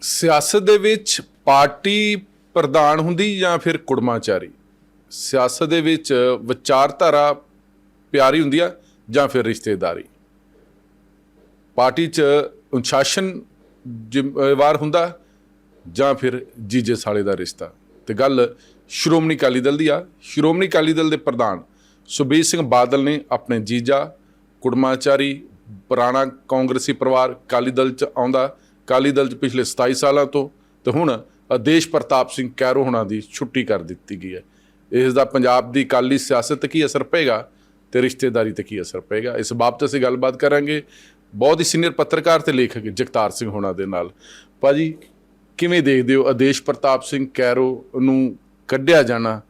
ਸਿਆਸਤ ਦੇ ਵਿੱਚ ਪਾਰਟੀ ਪ੍ਰਧਾਨ ਹੁੰਦੀ ਜਾਂ ਫਿਰ ਕੁੜਮਾਚਾਰੀ? ਸਿਆਸਤ ਦੇ ਵਿੱਚ ਵਿਚਾਰਧਾਰਾ ਪਿਆਰੀ ਹੁੰਦੀ ਆ ਜਾਂ ਫਿਰ ਰਿਸ਼ਤੇਦਾਰੀ? ਪਾਰਟੀ 'ਚ ਅਨੁਸ਼ਾਸਨ ਜ਼ਿੰਮੇਵਾਰ ਹੁੰਦਾ ਜਾਂ ਫਿਰ ਜੀਜੇ ਸਾਲੇ ਦਾ ਰਿਸ਼ਤਾ? ਤੇ ਗੱਲ ਸ਼੍ਰੋਮਣੀ ਅਕਾਲੀ ਦਲ ਦੀ ਆ। ਸ਼੍ਰੋਮਣੀ ਅਕਾਲੀ ਦਲ ਦੇ ਪ੍ਰਧਾਨ ਸੁਬੀਰ ਸਿੰਘ ਬਾਦਲ ਨੇ ਆਪਣੇ ਜੀਜਾ, ਕੁੜਮਾਚਾਰੀ, ਪੁਰਾਣਾ ਕਾਂਗਰਸੀ ਪਰਿਵਾਰ ਅਕਾਲੀ ਦਲ ਚ ਆਉਂਦਾ ਅਕਾਲੀ ਦਲ ਚ ਪਿਛਲੇ 27 ਸਾਲਾਂ ਤੋਂ ਤੇ ਹੁਣ ਆਦੇਸ਼ ਪ੍ਰਤਾਪ ਸਿੰਘ ਕੈਰੋ ਹੁਣਾਂ ਦੀ ਛੁੱਟੀ ਕਰ ਦਿੱਤੀ ਗਈ ਹੈ। ਇਸ ਦਾ ਪੰਜਾਬ ਦੀ ਅਕਾਲੀ ਸਿਆਸਤ ਤੇ ਕੀ ਅਸਰ ਪਏਗਾ ਤੇ ਰਿਸ਼ਤੇਦਾਰੀ ਤੇ ਕੀ ਅਸਰ ਪਏਗਾ? ਇਸ ਬਾਬਤ ਅਸੀਂ ਗੱਲਬਾਤ ਕਰਾਂਗੇ। ਬਹੁਤ ਹੀ ਸੀਨੀਅਰ ਪੱਤਰਕਾਰ ਤੇ ਲੇਖਕ ਜਗਤਾਰ ਸਿੰਘ ਹੋਣਾ ਦੇ ਨਾਲ। ਭਾਜੀ, ਕਿਵੇਂ ਦੇਖਦੇ ਹੋ ਆਦੇਸ਼ ਪ੍ਰਤਾਪ ਸਿੰਘ ਕੈਰੋ ਨੂੰ ਕੱਢਿਆ ਜਾਣਾ?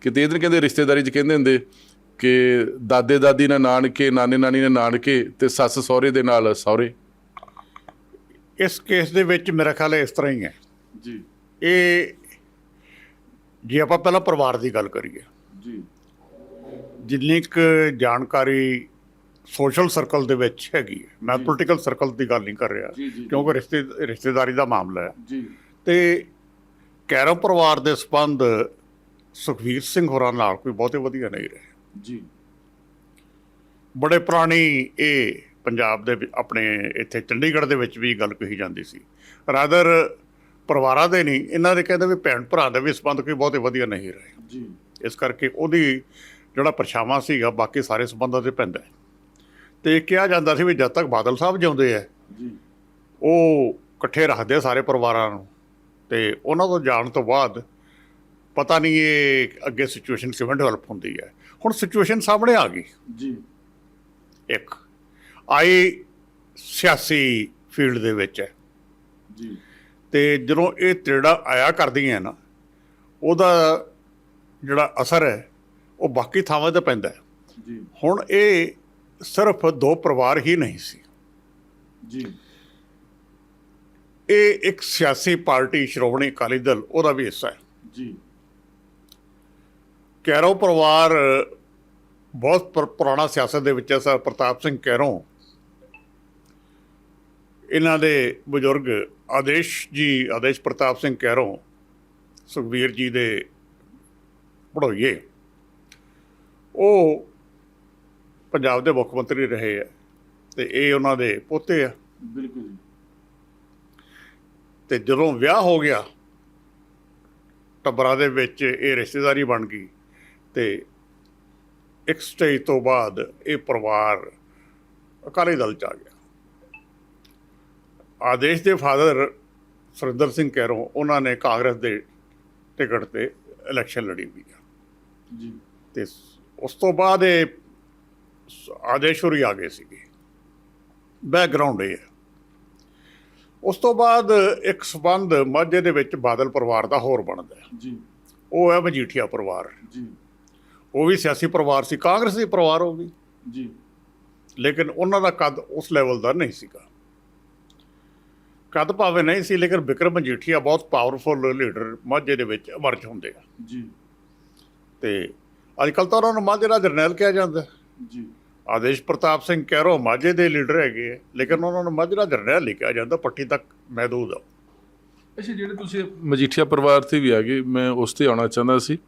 ਕਿਤੇ ਇਧਰ ਕਹਿੰਦੇ ਰਿਸ਼ਤੇਦਾਰੀ 'ਚ ਕਹਿੰਦੇ ਹੁੰਦੇ ਕਿ ਦਾਦੇ ਦਾਦੀ ਨੇ ਨਾਨਕੇ ਨਾਨੇ ਨਾਨੀ ਨੇ ਨਾਨਕੇ ਤੇ ਸੱਸ ਸਹੁਰੇ ਦੇ ਨਾਲ ਸਹੁਰੇ। ਇਸ ਕੇਸ ਦੇ ਵਿੱਚ ਮੇਰਾ ਖਿਆਲ ਹੈ ਇਸ ਤਰ੍ਹਾਂ ਹੀ ਹੈ। ਜੀ। ਇਹ ਜੇ ਆਪਾਂ ਪਹਿਲਾਂ ਪਰਿਵਾਰ ਦੀ ਗੱਲ ਕਰੀਏ। ਜੀ। ਜਿੰਨੀ ਕੁ ਜਾਣਕਾਰੀ ਸੋਸ਼ਲ ਸਰਕਲ ਦੇ ਵਿੱਚ ਹੈਗੀ ਹੈ। ਮੈਂ ਪੋਲੀਟੀਕਲ ਸਰਕਲ ਦੀ ਗੱਲ ਨਹੀਂ ਕਰ ਰਿਹਾ। ਕਿਉਂਕਿ ਰਿਸ਼ਤੇ ਰਿਸ਼ਤੇਦਾਰੀ ਦਾ ਮਾਮਲਾ ਹੈ। ਜੀ। ਤੇ ਕੈਰੋ ਪਰਿਵਾਰ ਦੇ ਸੰਬੰਧ ਸੁਖਵੀਰ ਸਿੰਘ ਹੋਰਾਂ ਨਾਲ ਕੋਈ ਬਹੁਤੇ ਵਧੀਆ ਨਹੀਂ ਰਹੇ। ਜੀ। ਬੜੇ ਪੁਰਾਣੀ ਇਹ ਪੰਜਾਬ ਦੇ ਆਪਣੇ ਇੱਥੇ ਚੰਡੀਗੜ੍ਹ ਦੇ ਵਿੱਚ ਵੀ ਗੱਲ ਕਹੀ ਜਾਂਦੀ ਸੀ। ਰਾਦਰ ਪਰਿਵਾਰਾਂ ਦੇ ਨਹੀਂ ਇਹਨਾਂ ਦੇ ਕਹਿੰਦੇ ਵੀ ਭੈਣ ਭਰਾ ਦੇ ਵੀ ਸੰਬੰਧ ਕੋਈ ਬਹੁਤੇ ਵਧੀਆ ਨਹੀਂ ਰਹੇ। ਜੀ। ਇਸ ਕਰਕੇ ਉਹਦੀ ਜਿਹੜਾ ਪਰਛਾਵਾਂ ਸੀਗਾ ਬਾਕੀ ਸਾਰੇ ਸੰਬੰਧਾਂ ਤੇ ਪੈਂਦਾ। ਤੇ ਕਿਹਾ ਜਾਂਦਾ ਸੀ ਵੀ ਜਦ ਤੱਕ ਬਾਦਲ ਸਾਹਿਬ ਜਿਉਂਦੇ ਆ ਜੀ। ਉਹ ਇਕੱਠੇ ਰੱਖਦੇ ਸਾਰੇ ਪਰਿਵਾਰਾਂ ਨੂੰ। ਤੇ ਉਹਨਾਂ ਤੋਂ ਜਾਣ ਤੋਂ ਬਾਅਦ ਪਤਾ ਨਹੀਂ ਇਹ ਅੱਗੇ ਸਿਚੁਏਸ਼ਨ ਕਿਵੇਂ ਡਿਵੈਲਪ ਹੁੰਦੀ ਹੈ। ਹੁਣ ਸਿਚੁਏਸ਼ਨ ਸਾਹਮਣੇ ਆ ਗਈ। ਜੀ। ਇੱਕ ਆਈ ਸਿਆਸੀ ਫੀਲਡ ਦੇ ਵਿੱਚ। ਹੈ ਜੀ। ਤੇ ਜਦੋਂ ਇਹ ਤੇੜਾ ਆਇਆ ਕਰਦੀਆਂ ਨਾ ਉਹਦਾ ਜਿਹੜਾ ਅਸਰ ਹੈ ਉਹ ਬਾਕੀ ਥਾਵਾਂ ਤੇ ਪੈਂਦਾ ਹੈ। ਜੀ। ਹੁਣ ਇਹ ਸਿਰਫ ਦੋ ਪਰਿਵਾਰ ਹੀ ਨਹੀਂ ਸੀ। ਜੀ। ਇਹ ਇੱਕ ਸਿਆਸੀ ਪਾਰਟੀ ਸ਼੍ਰੋਮਣੀ ਅਕਾਲੀ ਦਲ ਉਹਦਾ ਵੀ ਹਿੱਸਾ ਹੈ। ਜੀ। ਕੈਰੋ ਪਰਿਵਾਰ ਬਹੁਤ ਪੁਰ- ਪੁਰਾਣਾ ਸਿਆਸਤ ਦੇ ਵਿੱਚ ਹੈ ਸਰ ਪ੍ਰਤਾਪ ਸਿੰਘ ਕੈਰੋ। ਇਹਨਾਂ ਦੇ ਬਜ਼ੁਰਗ ਆਦੇਸ਼ ਜੀ ਆਦੇਸ਼ ਪ੍ਰਤਾਪ ਸਿੰਘ ਕੈਰੋ ਸੁਖਬੀਰ ਜੀ ਦੇ ਪੜੋਈਏ ਉਹ ਪੰਜਾਬ ਦੇ ਮੁੱਖ ਮੰਤਰੀ ਰਹੇ ਆ ਤੇ ਇਹ ਉਹਨਾਂ ਦੇ ਪੋਤੇ ਆ। ਬਿਲਕੁਲ ਤੇ ਜਦੋਂ ਵਿਆਹ ਹੋ ਗਿਆ ਟੱਬਰਾਂ ਦੇ ਵਿੱਚ ਇਹ ਰਿਸ਼ਤੇਦਾਰੀ ਬਣ ਗਈ ਤੇ ਇੱਕ ਸਟੇਜ ਤੋਂ ਬਾਅਦ ਇਹ ਪਰਿਵਾਰ ਅਕਾਲੀ ਦਲ ਚ ਆ ਗਿਆ। ਆਦੇਸ਼ ਦੇ ਫਾਦਰ ਸੁਰਿੰਦਰ ਸਿੰਘ ਕੈਰੋ ਉਹਨਾਂ ਨੇ ਕਾਂਗਰਸ ਦੇ ਟਿਕਟ ਤੇ ਇਲੈਕਸ਼ਨ ਲੜੀ ਵੀ ਆ। ਜੀ। ਤੇ ਉਸ ਤੋਂ ਬਾਅਦ ਇਹ ਆਦੇਸ਼ ਹੋਰੀ ਆ ਗਏ ਸੀਗੇ। ਬੈਕਗ੍ਰਾਉਂਡ ਇਹ ਹੈ ਉਸ ਤੋਂ ਬਾਅਦ ਇੱਕ ਸਬੰਧ ਮਾਝੇ ਦੇ ਵਿੱਚ ਬਾਦਲ ਪਰਿਵਾਰ ਦਾ ਹੋਰ ਬਣਦਾ ਜੀ। ਉਹ ਹੈ ਮਜੀਠੀਆ ਪਰਿਵਾਰ। ਜੀ। ਉਹ ਵੀ ਸਿਆਸੀ ਪਰਿਵਾਰ ਸੀ ਕਾਂਗਰਸੀ ਪਰਿਵਾਰ ਉਹ ਵੀ। ਜੀ। ਲੇਕਿਨ ਉਹਨਾਂ ਦਾ ਕੱਦ ਉਸ ਲੈਵਲ ਦਾ ਨਹੀਂ ਸੀਗਾ। ਕੱਦ ਭਾਵੇਂ ਨਹੀਂ ਸੀ ਲੇਕਿਨ ਵਿਕਰਮ ਮਜੀਠੀਆ ਬਹੁਤ ਪਾਵਰਫੁਲ ਲੀਡਰ ਮਾਝੇ ਦੇ ਵਿੱਚ ਅਮਰਜ ਹੁੰਦੇ ਆ। ਜੀ। ਤੇ ਅੱਜ ਕੱਲ੍ਹ ਤਾਂ ਉਹਨਾਂ ਨੂੰ ਮਾਝੇ ਦਾ ਜਰਨੈਲ ਕਿਹਾ ਜਾਂਦਾ। ਜੀ। ਆਦੇਸ਼ ਪ੍ਰਤਾਪ ਸਿੰਘ ਕੈਰੋ ਮਾਝੇ ਦੇ ਲੀਡਰ ਹੈਗੇ ਆ, ਲੇਕਿਨ ਉਹਨਾਂ ਨੂੰ ਮਾਝੇ ਦਾ ਜਰਨੈਲ ਕਿਹਾ ਜਾਂਦਾ ਪੱਟੀ ਤੱਕ ਮਹਿਦੂਦ ਆ। ਅੱਛਾ ਜਿਹੜੇ ਤੁਸੀਂ ਮਜੀਠੀਆ ਪਰਿਵਾਰ ਤੇ ਵੀ ਆ ਗਏ ਮੈਂ ਉਸ ਤੇ ਆਉਣਾ ਚਾਹੁੰਦਾ ਸੀ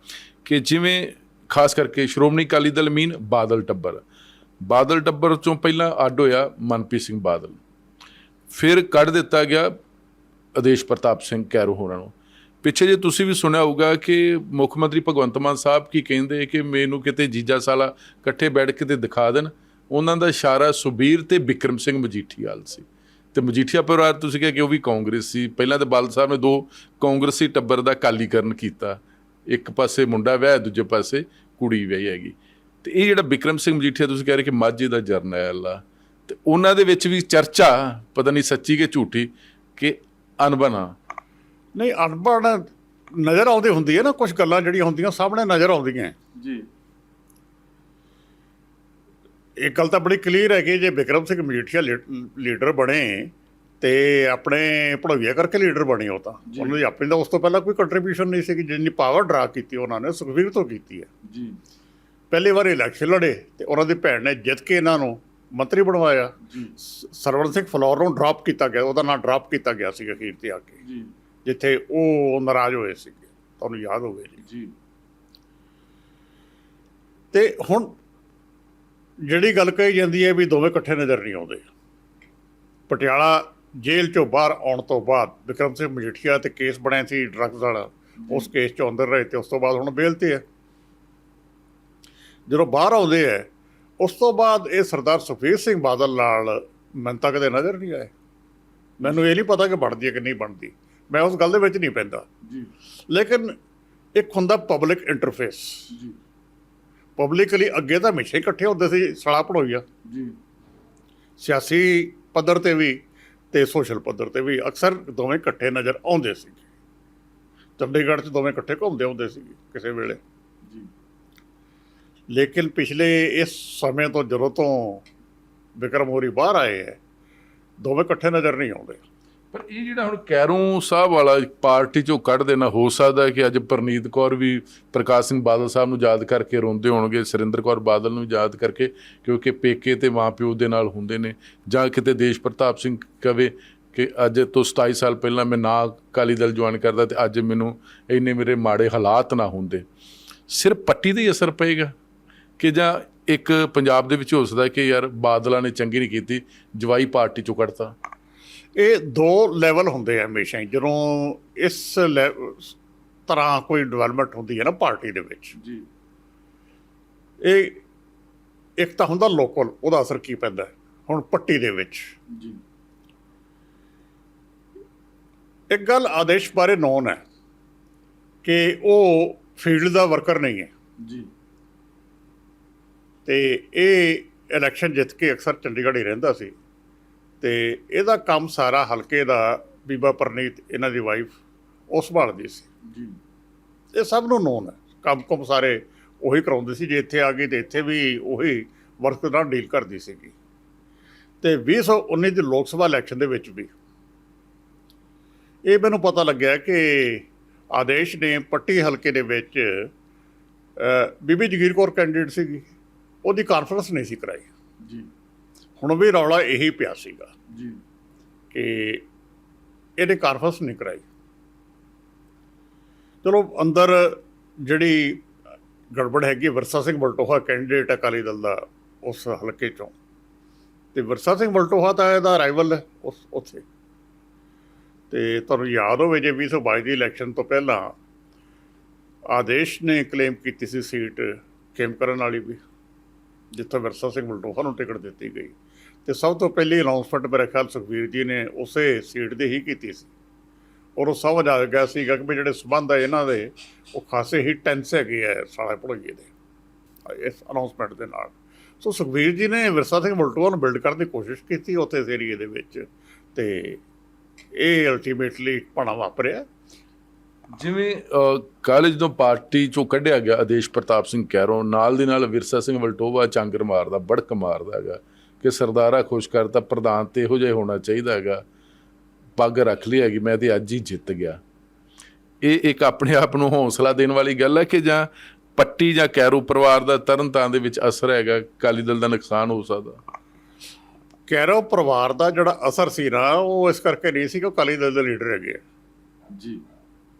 ਕਿ ਜਿਵੇਂ ਖਾਸ ਕਰਕੇ ਸ਼੍ਰੋਮਣੀ ਅਕਾਲੀ ਦਲ ਮੀਨ ਬਾਦਲ ਟੱਬਰ। ਬਾਦਲ ਟੱਬਰ ਚੋਂ ਪਹਿਲਾਂ ਅੱਡ ਹੋਇਆ ਮਨਪ੍ਰੀਤ ਸਿੰਘ ਬਾਦਲ। ਫਿਰ ਕੱਢ ਦਿੱਤਾ ਗਿਆ ਆਦੇਸ਼ ਪ੍ਰਤਾਪ ਸਿੰਘ ਕੈਰੋ ਹੋਰਾਂ ਨੂੰ। ਪਿੱਛੇ ਜੇ ਤੁਸੀਂ ਵੀ ਸੁਣਿਆ ਹੋਊਗਾ ਕਿ ਮੁੱਖ ਮੰਤਰੀ ਭਗਵੰਤ ਮਾਨ ਸਾਹਿਬ ਕੀ ਕਹਿੰਦੇ ਕਿ ਮੈਨੂੰ ਕਿਤੇ ਜੀਜਾ ਸਾਲਾ ਇਕੱਠੇ ਬੈਠ ਕੇ ਤੇ ਦਿਖਾ ਦੇਣ। ਉਹਨਾਂ ਦਾ ਇਸ਼ਾਰਾ ਸੁਬੀਰ ਤੇ ਵਿਕਰਮ ਸਿੰਘ ਮਜੀਠੀਆ ਵੱਲ ਸੀ। ਤੇ ਮਜੀਠੀਆ ਪਰਿਵਾਰ ਤੁਸੀਂ ਕਿਹਾ ਕਿ ਉਹ ਵੀ ਕਾਂਗਰਸ ਸੀ। ਪਹਿਲਾਂ ਤੇ ਬਾਲ ਸਾਹਿਬ ਨੇ ਦੋ ਕਾਂਗਰਸੀ ਟੱਬਰ ਦਾ ਕਾਲੀਕਰਨ ਕੀਤਾ। ਇੱਕ ਪਾਸੇ ਮੁੰਡਾ ਵਿਆਹ ਦੂਜੇ ਪਾਸੇ ਕੁੜੀ ਵਿਆਹੀ ਹੈਗੀ। ਤੇ ਇਹ ਜਿਹੜਾ ਵਿਕਰਮ ਸਿੰਘ ਮਜੀਠੀਆ ਤੁਸੀਂ ਕਹਿ ਰਹੇ ਕਿ ਮਾਝੇ ਦਾ ਜਰਨੈਲ ਆ। ਤੇ ਉਹਨਾਂ ਦੇ ਵਿੱਚ ਵੀ ਚਰਚਾ ਪਤਾ ਨਹੀਂ ਸੱਚੀ ਕਿ ਝੂਠੀ ਕਿ ਅਨਬਨਾ ਨਹੀਂ ਅਨਪੜ੍ਹ ਨਜ਼ਰ ਆਉਂਦੀ ਹੁੰਦੀ ਹੈ ਨਾ ਕੁਝ ਗੱਲਾਂ ਜਿਹੜੀਆਂ ਹੁੰਦੀਆਂ ਸਾਹਮਣੇ ਨਜ਼ਰ ਆਉਂਦੀਆਂ ਜੀ। ਇੱਕ ਗੱਲ ਤਾਂ ਬੜੀ ਕਲੀਅਰ ਹੈ ਕਿ ਜੇ ਵਿਕਰਮ ਸਿੰਘ ਮਜੀਠੀਆ ਲੀਡਰ ਬਣੇ ਤੇ ਆਪਣੇ ਪੜੋਈਆ ਕਰਕੇ ਲੀਡਰ ਬਣੇ ਉਹ ਤਾਂ। ਉਹਨਾਂ ਦੀ ਆਪਣੀ ਤਾਂ ਉਸ ਤੋਂ ਪਹਿਲਾਂ ਕੋਈ ਕੰਟਰੀਬਿਊਸ਼ਨ ਨਹੀਂ ਸੀ ਕਿ ਜਿੰਨੀ ਪਾਵਰ ਡਰਾ ਕੀਤੀ ਉਹਨਾਂ ਨੇ ਸੁਖਵੀਰ ਤੋਂ ਕੀਤੀ ਹੈ। ਜੀ। ਪਹਿਲੀ ਵਾਰ ਇਲੈਕਸ਼ਨ ਲੜੇ ਤੇ ਉਹਨਾਂ ਦੀ ਭੈਣ ਨੇ ਜਿੱਤ ਕੇ ਇਹਨਾਂ ਨੂੰ ਮੰਤਰੀ ਬਣਵਾਇਆ। ਸਰਵਣ ਸਿੰਘ ਫਲੋਰ ਨੂੰ ਡ੍ਰੌਪ ਕੀਤਾ ਗਿਆ। ਉਹਦਾ ਨਾਂ ਡ੍ਰੌਪ ਕੀਤਾ ਗਿਆ ਸੀ ਅਖੀਰ ਤੇ ਆ ਕੇ। ਜੀ। ਜਿੱਥੇ ਉਹ ਨਾਰਾਜ਼ ਹੋਏ ਸੀ। ਤੁਹਾਨੂੰ ਯਾਦ ਹੋਵੇ ਜੀ। ਜੀ। ਤੇ ਹੁਣ ਜਿਹੜੀ ਗੱਲ ਕਹੀ ਜਾਂਦੀ ਹੈ ਵੀ ਦੋਵੇਂ ਇਕੱਠੇ ਨਜ਼ਰ ਨਹੀਂ ਆਉਂਦੇ। ਪਟਿਆਲਾ ਜੇਲ੍ਹ ਚੋਂ ਬਾਹਰ ਆਉਣ ਤੋਂ ਬਾਅਦ ਵਿਕਰਮ ਸਿੰਘ ਮਜੀਠੀਆ ਤੇ ਕੇਸ ਬਣਿਆ ਸੀ ਡਰੱਗਸ ਵਾਲਾ। ਉਸ ਕੇਸ ਚੋਂ ਅੰਦਰ ਰਹੇ ਤੇ ਉਸ ਤੋਂ ਬਾਅਦ ਹੁਣ ਬੇਲ ਤੇ ਹੈ। ਜਦੋਂ ਬਾਹਰ ਆਉਂਦੇ ਹੈ ਉਸ ਤੋਂ ਬਾਅਦ ਇਹ ਸਰਦਾਰ ਸੁਖਬੀਰ ਸਿੰਘ ਬਾਦਲ ਨਾਲ ਮੈਨੂੰ ਤਾਂ ਕਦੇ ਨਜ਼ਰ ਨਹੀਂ ਆਏ। ਮੈਨੂੰ ਇਹ ਨਹੀਂ ਪਤਾ ਕਿ ਬਣਦੀ ਹੈ ਕਿ ਨਹੀਂ ਬਣਦੀ। ਮੈਂ ਉਸ ਗੱਲ ਦੇ ਵਿੱਚ ਨਹੀਂ ਪੈਂਦਾ। ਜੀ। ਲੇਕਿਨ ਇੱਕ ਹੁੰਦਾ ਪਬਲਿਕ ਇੰਟਰਫੇਸ ਜੀ। ਪਬਲਿਕਲੀ ਅੱਗੇ ਤਾਂ ਹਮੇਸ਼ਾ ਇਕੱਠੇ ਹੁੰਦੇ ਸੀ ਸੜਾ ਪੜੋਈਆ ਜੀ। ਸਿਆਸੀ ਪੱਧਰ ਤੇ ਵੀ ਤੇ ਸੋਸ਼ਲ ਪੱਧਰ ਤੇ ਵੀ ਅਕਸਰ ਦੋਵੇਂ ਇਕੱਠੇ ਨਜ਼ਰ ਆਉਂਦੇ ਸੀ ਚੰਡੀਗੜ੍ਹ 'ਚ ਦੋਵੇਂ ਇਕੱਠੇ ਘੁੰਮਦੇ ਹੁੰਦੇ ਸੀ ਕਿਸੇ ਵੇਲੇ। ਲੇਕਿਨ ਪਿਛਲੇ ਇਸ ਸਮੇਂ ਤੋਂ ਜਦੋਂ ਤੋਂ ਵਿਕਰਮ ਹੋਰੀ ਬਾਹਰ ਆਏ ਹੈ ਦੋਵੇਂ ਇਕੱਠੇ ਨਜ਼ਰ ਨਹੀਂ ਆਉਂਦੇ। ਪਰ ਇਹ ਜਿਹੜਾ ਹੁਣ ਕੈਰੋਂ ਸਾਹਿਬ ਵਾਲਾ ਪਾਰਟੀ ਚੋਂ ਕੱਢ ਦੇਣਾ ਹੋ ਸਕਦਾ ਹੈ ਕਿ ਅੱਜ ਪ੍ਰਨੀਤ ਕੌਰ ਵੀ ਪ੍ਰਕਾਸ਼ ਸਿੰਘ ਬਾਦਲ ਸਾਹਿਬ ਨੂੰ ਯਾਦ ਕਰਕੇ ਰੋਂਦੇ ਹੋਣਗੇ, ਸੁਰਿੰਦਰ ਕੌਰ ਬਾਦਲ ਨੂੰ ਯਾਦ ਕਰਕੇ, ਕਿਉਂਕਿ ਪੇਕੇ ਤੇ ਮਾਪਿਓ ਦੇ ਨਾਲ ਹੁੰਦੇ ਨੇ। ਜਾਂ ਕਿਤੇ ਦੇਸ਼ ਪ੍ਰਤਾਪ ਸਿੰਘ ਕਵੇ ਕਿ ਅੱਜ ਤੋਂ 27 ਸਾਲ ਪਹਿਲਾਂ ਮੈਂ ਨਾ ਅਕਾਲੀ ਦਲ ਜੁਆਇਨ ਕਰਦਾ ਤੇ ਅੱਜ ਮੈਨੂੰ ਇੰਨੇ ਮੇਰੇ ਮਾੜੇ ਹਾਲਾਤ ਨਾ ਹੁੰਦੇ। ਸਿਰਫ ਪੱਟੀ ਦਾ ਹੀ ਅਸਰ ਪਏਗਾ। ਕਿ ਜਾਂ ਇੱਕ ਪੰਜਾਬ ਦੇ ਵਿੱਚ ਹੋ ਸਕਦਾ ਕਿ ਯਾਰ ਬਾਦਲਾਂ ਨੇ ਚੰਗੀ ਨਹੀਂ ਕੀਤੀ ਜਵਾਈ ਪਾਰਟੀ ਚੋਂ ਕੱਢਤਾ। ਇਹ ਦੋ ਲੈਵਲ ਹੁੰਦੇ ਆ ਹਮੇਸ਼ਾ ਹੀ ਜਦੋਂ ਇਸ ਲੈ- ਤਰ੍ਹਾਂ ਕੋਈ ਡਿਵੈਲਪਮੈਂਟ ਹੁੰਦੀ ਹੈ ਨਾ ਪਾਰਟੀ ਦੇ ਵਿੱਚ। ਜੀ। ਇਹ ਇੱਕ ਤਾਂ ਹੁੰਦਾ ਲੋਕਲ ਉਹਦਾ ਅਸਰ ਕੀ ਪੈਂਦਾ ਹੈ। ਹੁਣ ਪੱਟੀ ਦੇ ਵਿੱਚ। ਜੀ। ਇੱਕ ਗੱਲ ਆਦੇਸ਼ ਬਾਰੇ ਨੋਨ ਹੈ ਕਿ ਉਹ ਫੀਲਡ ਦਾ ਵਰਕਰ ਨਹੀਂ ਹੈ। ਜੀ। ਤੇ ਇਹ ਇਲੈਕਸ਼ਨ ਜਿੱਤ ਕੇ ਅਕਸਰ ਚੰਡੀਗੜ੍ਹ ਹੀ ਰਹਿੰਦਾ ਸੀ। ਤੇ ਇਹਦਾ ਕੰਮ ਸਾਰਾ ਹਲਕੇ ਦਾ ਬੀਬਾ ਪਰਨੀਤ ਇਹਨਾਂ ਦੀ ਵਾਈਫ ਉਹ ਸੰਭਾਲਦੀ ਸੀ। ਜੀ। ਇਹ ਸਭ ਨੂੰ ਨੋਨ ਹੈ। ਕੰਮ ਕੁਮ ਸਾਰੇ ਉਹੀ ਕਰਾਉਂਦੇ ਸੀ ਜੇ ਇੱਥੇ ਆ ਗਈ ਤੇ ਇੱਥੇ ਵੀ ਉਹੀ ਵਰਕ ਨਾਲ ਡੀਲ ਕਰਦੀ ਸੀਗੀ। ਤੇ 2019 ਦੀ ਲੋਕ ਸਭਾ ਇਲੈਕਸ਼ਨ ਦੇ ਵਿੱਚ ਵੀ ਇਹ ਮੈਨੂੰ ਪਤਾ ਲੱਗਿਆ ਕਿ ਆਦੇਸ਼ ਨੇ ਪੱਟੀ ਹਲਕੇ ਦੇ ਵਿੱਚ ਬੀਬੀ ਜਗੀਰ ਕੌਰ ਕੈਂਡੀਡੇਟ ਸੀਗੀ। ਉਹਦੀ ਕਾਨਫਰੰਸ ਨਹੀਂ ਸੀ ਕਰਾਈ। ਜੀ। ਹੁਣ ਵੀ ਰੌਲਾ ਇਹੀ ਪਿਆ ਸੀਗਾ ਜੀ। ਕਿ ਇਹਨੇ ਕਾਨਫਰੰਸ ਨਹੀਂ ਕਰਾਈ। ਚਲੋ ਅੰਦਰ ਜਿਹੜੀ ਗੜਬੜ ਹੈਗੀ ਵਰਸਾ ਸਿੰਘ ਬਲਟੋਹਾ ਕੈਂਡੀਡੇਟ ਅਕਾਲੀ ਦਲ ਦਾ ਉਸ ਹਲਕੇ ਚੋਂ। ਤੇ ਵਰਸਾ ਸਿੰਘ ਬਲਟੋਹਾ ਤਾਂ ਇਹਦਾ ਰਾਈਵਲ ਹੈ ਉਸ ਉੱਥੇ। ਤੇ ਤੁਹਾਨੂੰ ਯਾਦ ਹੋਵੇ ਜੇ 2022 ਦੀ ਇਲੈਕਸ਼ਨ ਤੋਂ ਪਹਿਲਾਂ ਆਦੇਸ਼ ਨੇ ਕਲੇਮ ਕੀਤੀ ਸੀ ਸੀਟ ਕੇਮ ਕਰਨ ਵਾਲੀ ਵੀ। ਜਿੱਥੇ ਵਿਰਸਾ ਸਿੰਘ ਮਲਟੋਹਾ ਨੂੰ ਟਿਕਟ ਦਿੱਤੀ ਗਈ। ਤੇ ਸਭ ਤੋਂ ਪਹਿਲੀ ਅਨਾਉਂਸਮੈਂਟ ਮੇਰੇ ਖਿਆਲ ਸੁਖਵੀਰ ਜੀ ਨੇ ਉਸੇ ਸੀਟ ਦੀ ਹੀ ਕੀਤੀ ਸੀ। ਔਰ ਉਹ ਸਮਝ ਆ ਗਿਆ ਸੀਗਾ ਕਿ ਵੀ ਜਿਹੜੇ ਸਬੰਧ ਆ ਇਹਨਾਂ ਦੇ, ਉਹ ਖਾਸੇ ਹੀ ਟੈਂਸ ਹੈਗੇ ਆ ਸਾਲੇ ਭੜੋਈਏ ਦੇ, ਇਸ ਅਨਾਉਂਸਮੈਂਟ ਦੇ ਨਾਲ। ਸੋ ਸੁਖਵੀਰ ਜੀ ਨੇ ਵਿਰਸਾ ਸਿੰਘ ਮਲਟੋਹਾ ਨੂੰ ਬਿਲਡ ਕਰਨ ਦੀ ਕੋਸ਼ਿਸ਼ ਕੀਤੀ ਉੱਥੇ ਇਸ ਏਰੀਏ ਦੇ ਵਿੱਚ ਤੇ ਇਹ ਅਲਟੀਮੇਟਲੀ ਭਾਣਾ ਵਾਪਰਿਆ। ਜਿਵੇਂ ਕਾਲਜ ਤੋਂ ਪਾਰਟੀ ਚੋਂ ਕੱਢਿਆ ਗਿਆ ਆਦੇਸ਼ ਪ੍ਰਤਾਪ ਸਿੰਘ ਕੈਰੋਂ ਨਾਲ ਦੀ ਨਾਲ ਵਿਰਸਾ ਸਿੰਘ ਵਲਟੋਵਾ ਚਾਂਗਰ ਮਾਰਦਾ ਬੜਕ ਮਾਰਦਾ ਹੈਗਾ ਕਿ ਸਰਦਾਰਾ ਖੁਸ਼ ਕਰਤਾ ਪ੍ਰਧਾਨ ਤੇ ਇਹੋ ਜਿਹਾ ਹੋਣਾ ਚਾਹੀਦਾ ਹੈਗਾ। ਪੱਗ ਰੱਖ ਲਈ ਹੈਗੀ ਮੈਂ ਤੇ ਅੱਜ ਹੀ ਜਿੱਤ ਗਿਆ। ਇਹ ਇੱਕ ਆਪਣੇ ਆਪ ਨੂੰ ਹੌਸਲਾ ਦੇਣ ਵਾਲੀ ਗੱਲ ਹੈ ਕਿ ਜਾਂ ਪੱਟੀ ਜਾਂ ਕੈਰੋ ਪਰਿਵਾਰ ਦਾ ਤਰਨਤਾਰਨ ਦੇ ਵਿੱਚ ਅਸਰ ਹੈਗਾ ਅਕਾਲੀ ਦਲ ਦਾ ਨੁਕਸਾਨ ਹੋ ਸਕਦਾ? ਕੈਰੋ ਪਰਿਵਾਰ ਦਾ ਜਿਹੜਾ ਅਸਰ ਸੀ ਨਾ ਉਹ ਇਸ ਕਰਕੇ ਨਹੀਂ ਸੀ ਕਿ ਅਕਾਲੀ ਦਲ ਦੇ ਲੀਡਰ ਹੈਗੇ। ਜੀ।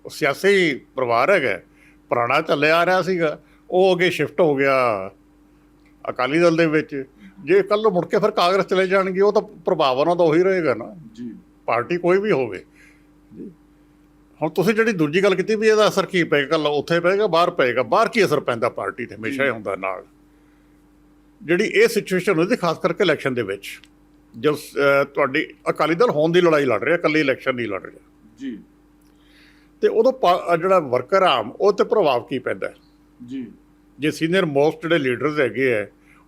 ਸਿਆਸੀ ਪਰਿਵਾਰ ਹੈਗਾ ਪੁਰਾਣਾ ਚੱਲਿਆ ਆ ਰਿਹਾ ਸੀਗਾ ਉਹ ਅੱਗੇ ਸ਼ਿਫਟ ਹੋ ਗਿਆ ਅਕਾਲੀ ਦਲ ਦੇ ਵਿੱਚ। ਜੇ ਕੱਲ ਮੁੜ ਕੇ ਫਿਰ ਕਾਂਗਰਸ ਚਲੇ ਜਾਣਗੇ ਉਹ ਤਾਂ ਪ੍ਰਭਾਵ ਉਹਨਾਂ ਦਾ ਉਹੀ ਰਹੇਗਾ ਨਾ। ਜੀ। ਪਾਰਟੀ ਕੋਈ ਵੀ ਹੋਵੇ। ਹੁਣ ਤੁਸੀਂ ਜਿਹੜੀ ਦੂਜੀ ਗੱਲ ਕੀਤੀ ਵੀ ਇਹਦਾ ਅਸਰ ਕੀ ਪਏਗਾ ਕੱਲ ਉੱਥੇ ਪਏਗਾ ਬਾਹਰ ਪਏਗਾ ਬਾਹਰ ਕੀ ਅਸਰ ਪੈਂਦਾ ਪਾਰਟੀ ਤੇ? ਹਮੇਸ਼ਾ ਹੀ ਹੁੰਦਾ ਨਾਲ। ਜਿਹੜੀ ਇਹ ਸਿਚੁਏਸ਼ਨ ਹੁੰਦੀ ਖਾਸ ਕਰਕੇ ਇਲੈਕਸ਼ਨ ਦੇ ਵਿੱਚ ਜਦ ਤੁਹਾਡੀ ਅਕਾਲੀ ਦਲ ਹੋਣ ਦੀ ਲੜਾਈ ਲੜ ਰਿਹਾ ਇਕੱਲੀ ਇਲੈਕਸ਼ਨ ਨਹੀਂ ਲੜ ਰਿਹਾ। ਜੀ। ਤੇ ਉਦੋਂ ਜਿਹੜਾ ਵਰਕਰ ਆਮ ਉਹ ਤੇ ਪ੍ਰਭਾਵ ਕੀ ਪੈਂਦਾ? ਜੀ। ਜੇ ਸੀਨੀਅਰ ਮੋਸਟ ਜਿਹੜੇ ਲੀਡਰਸ ਹੈਗੇ ਆ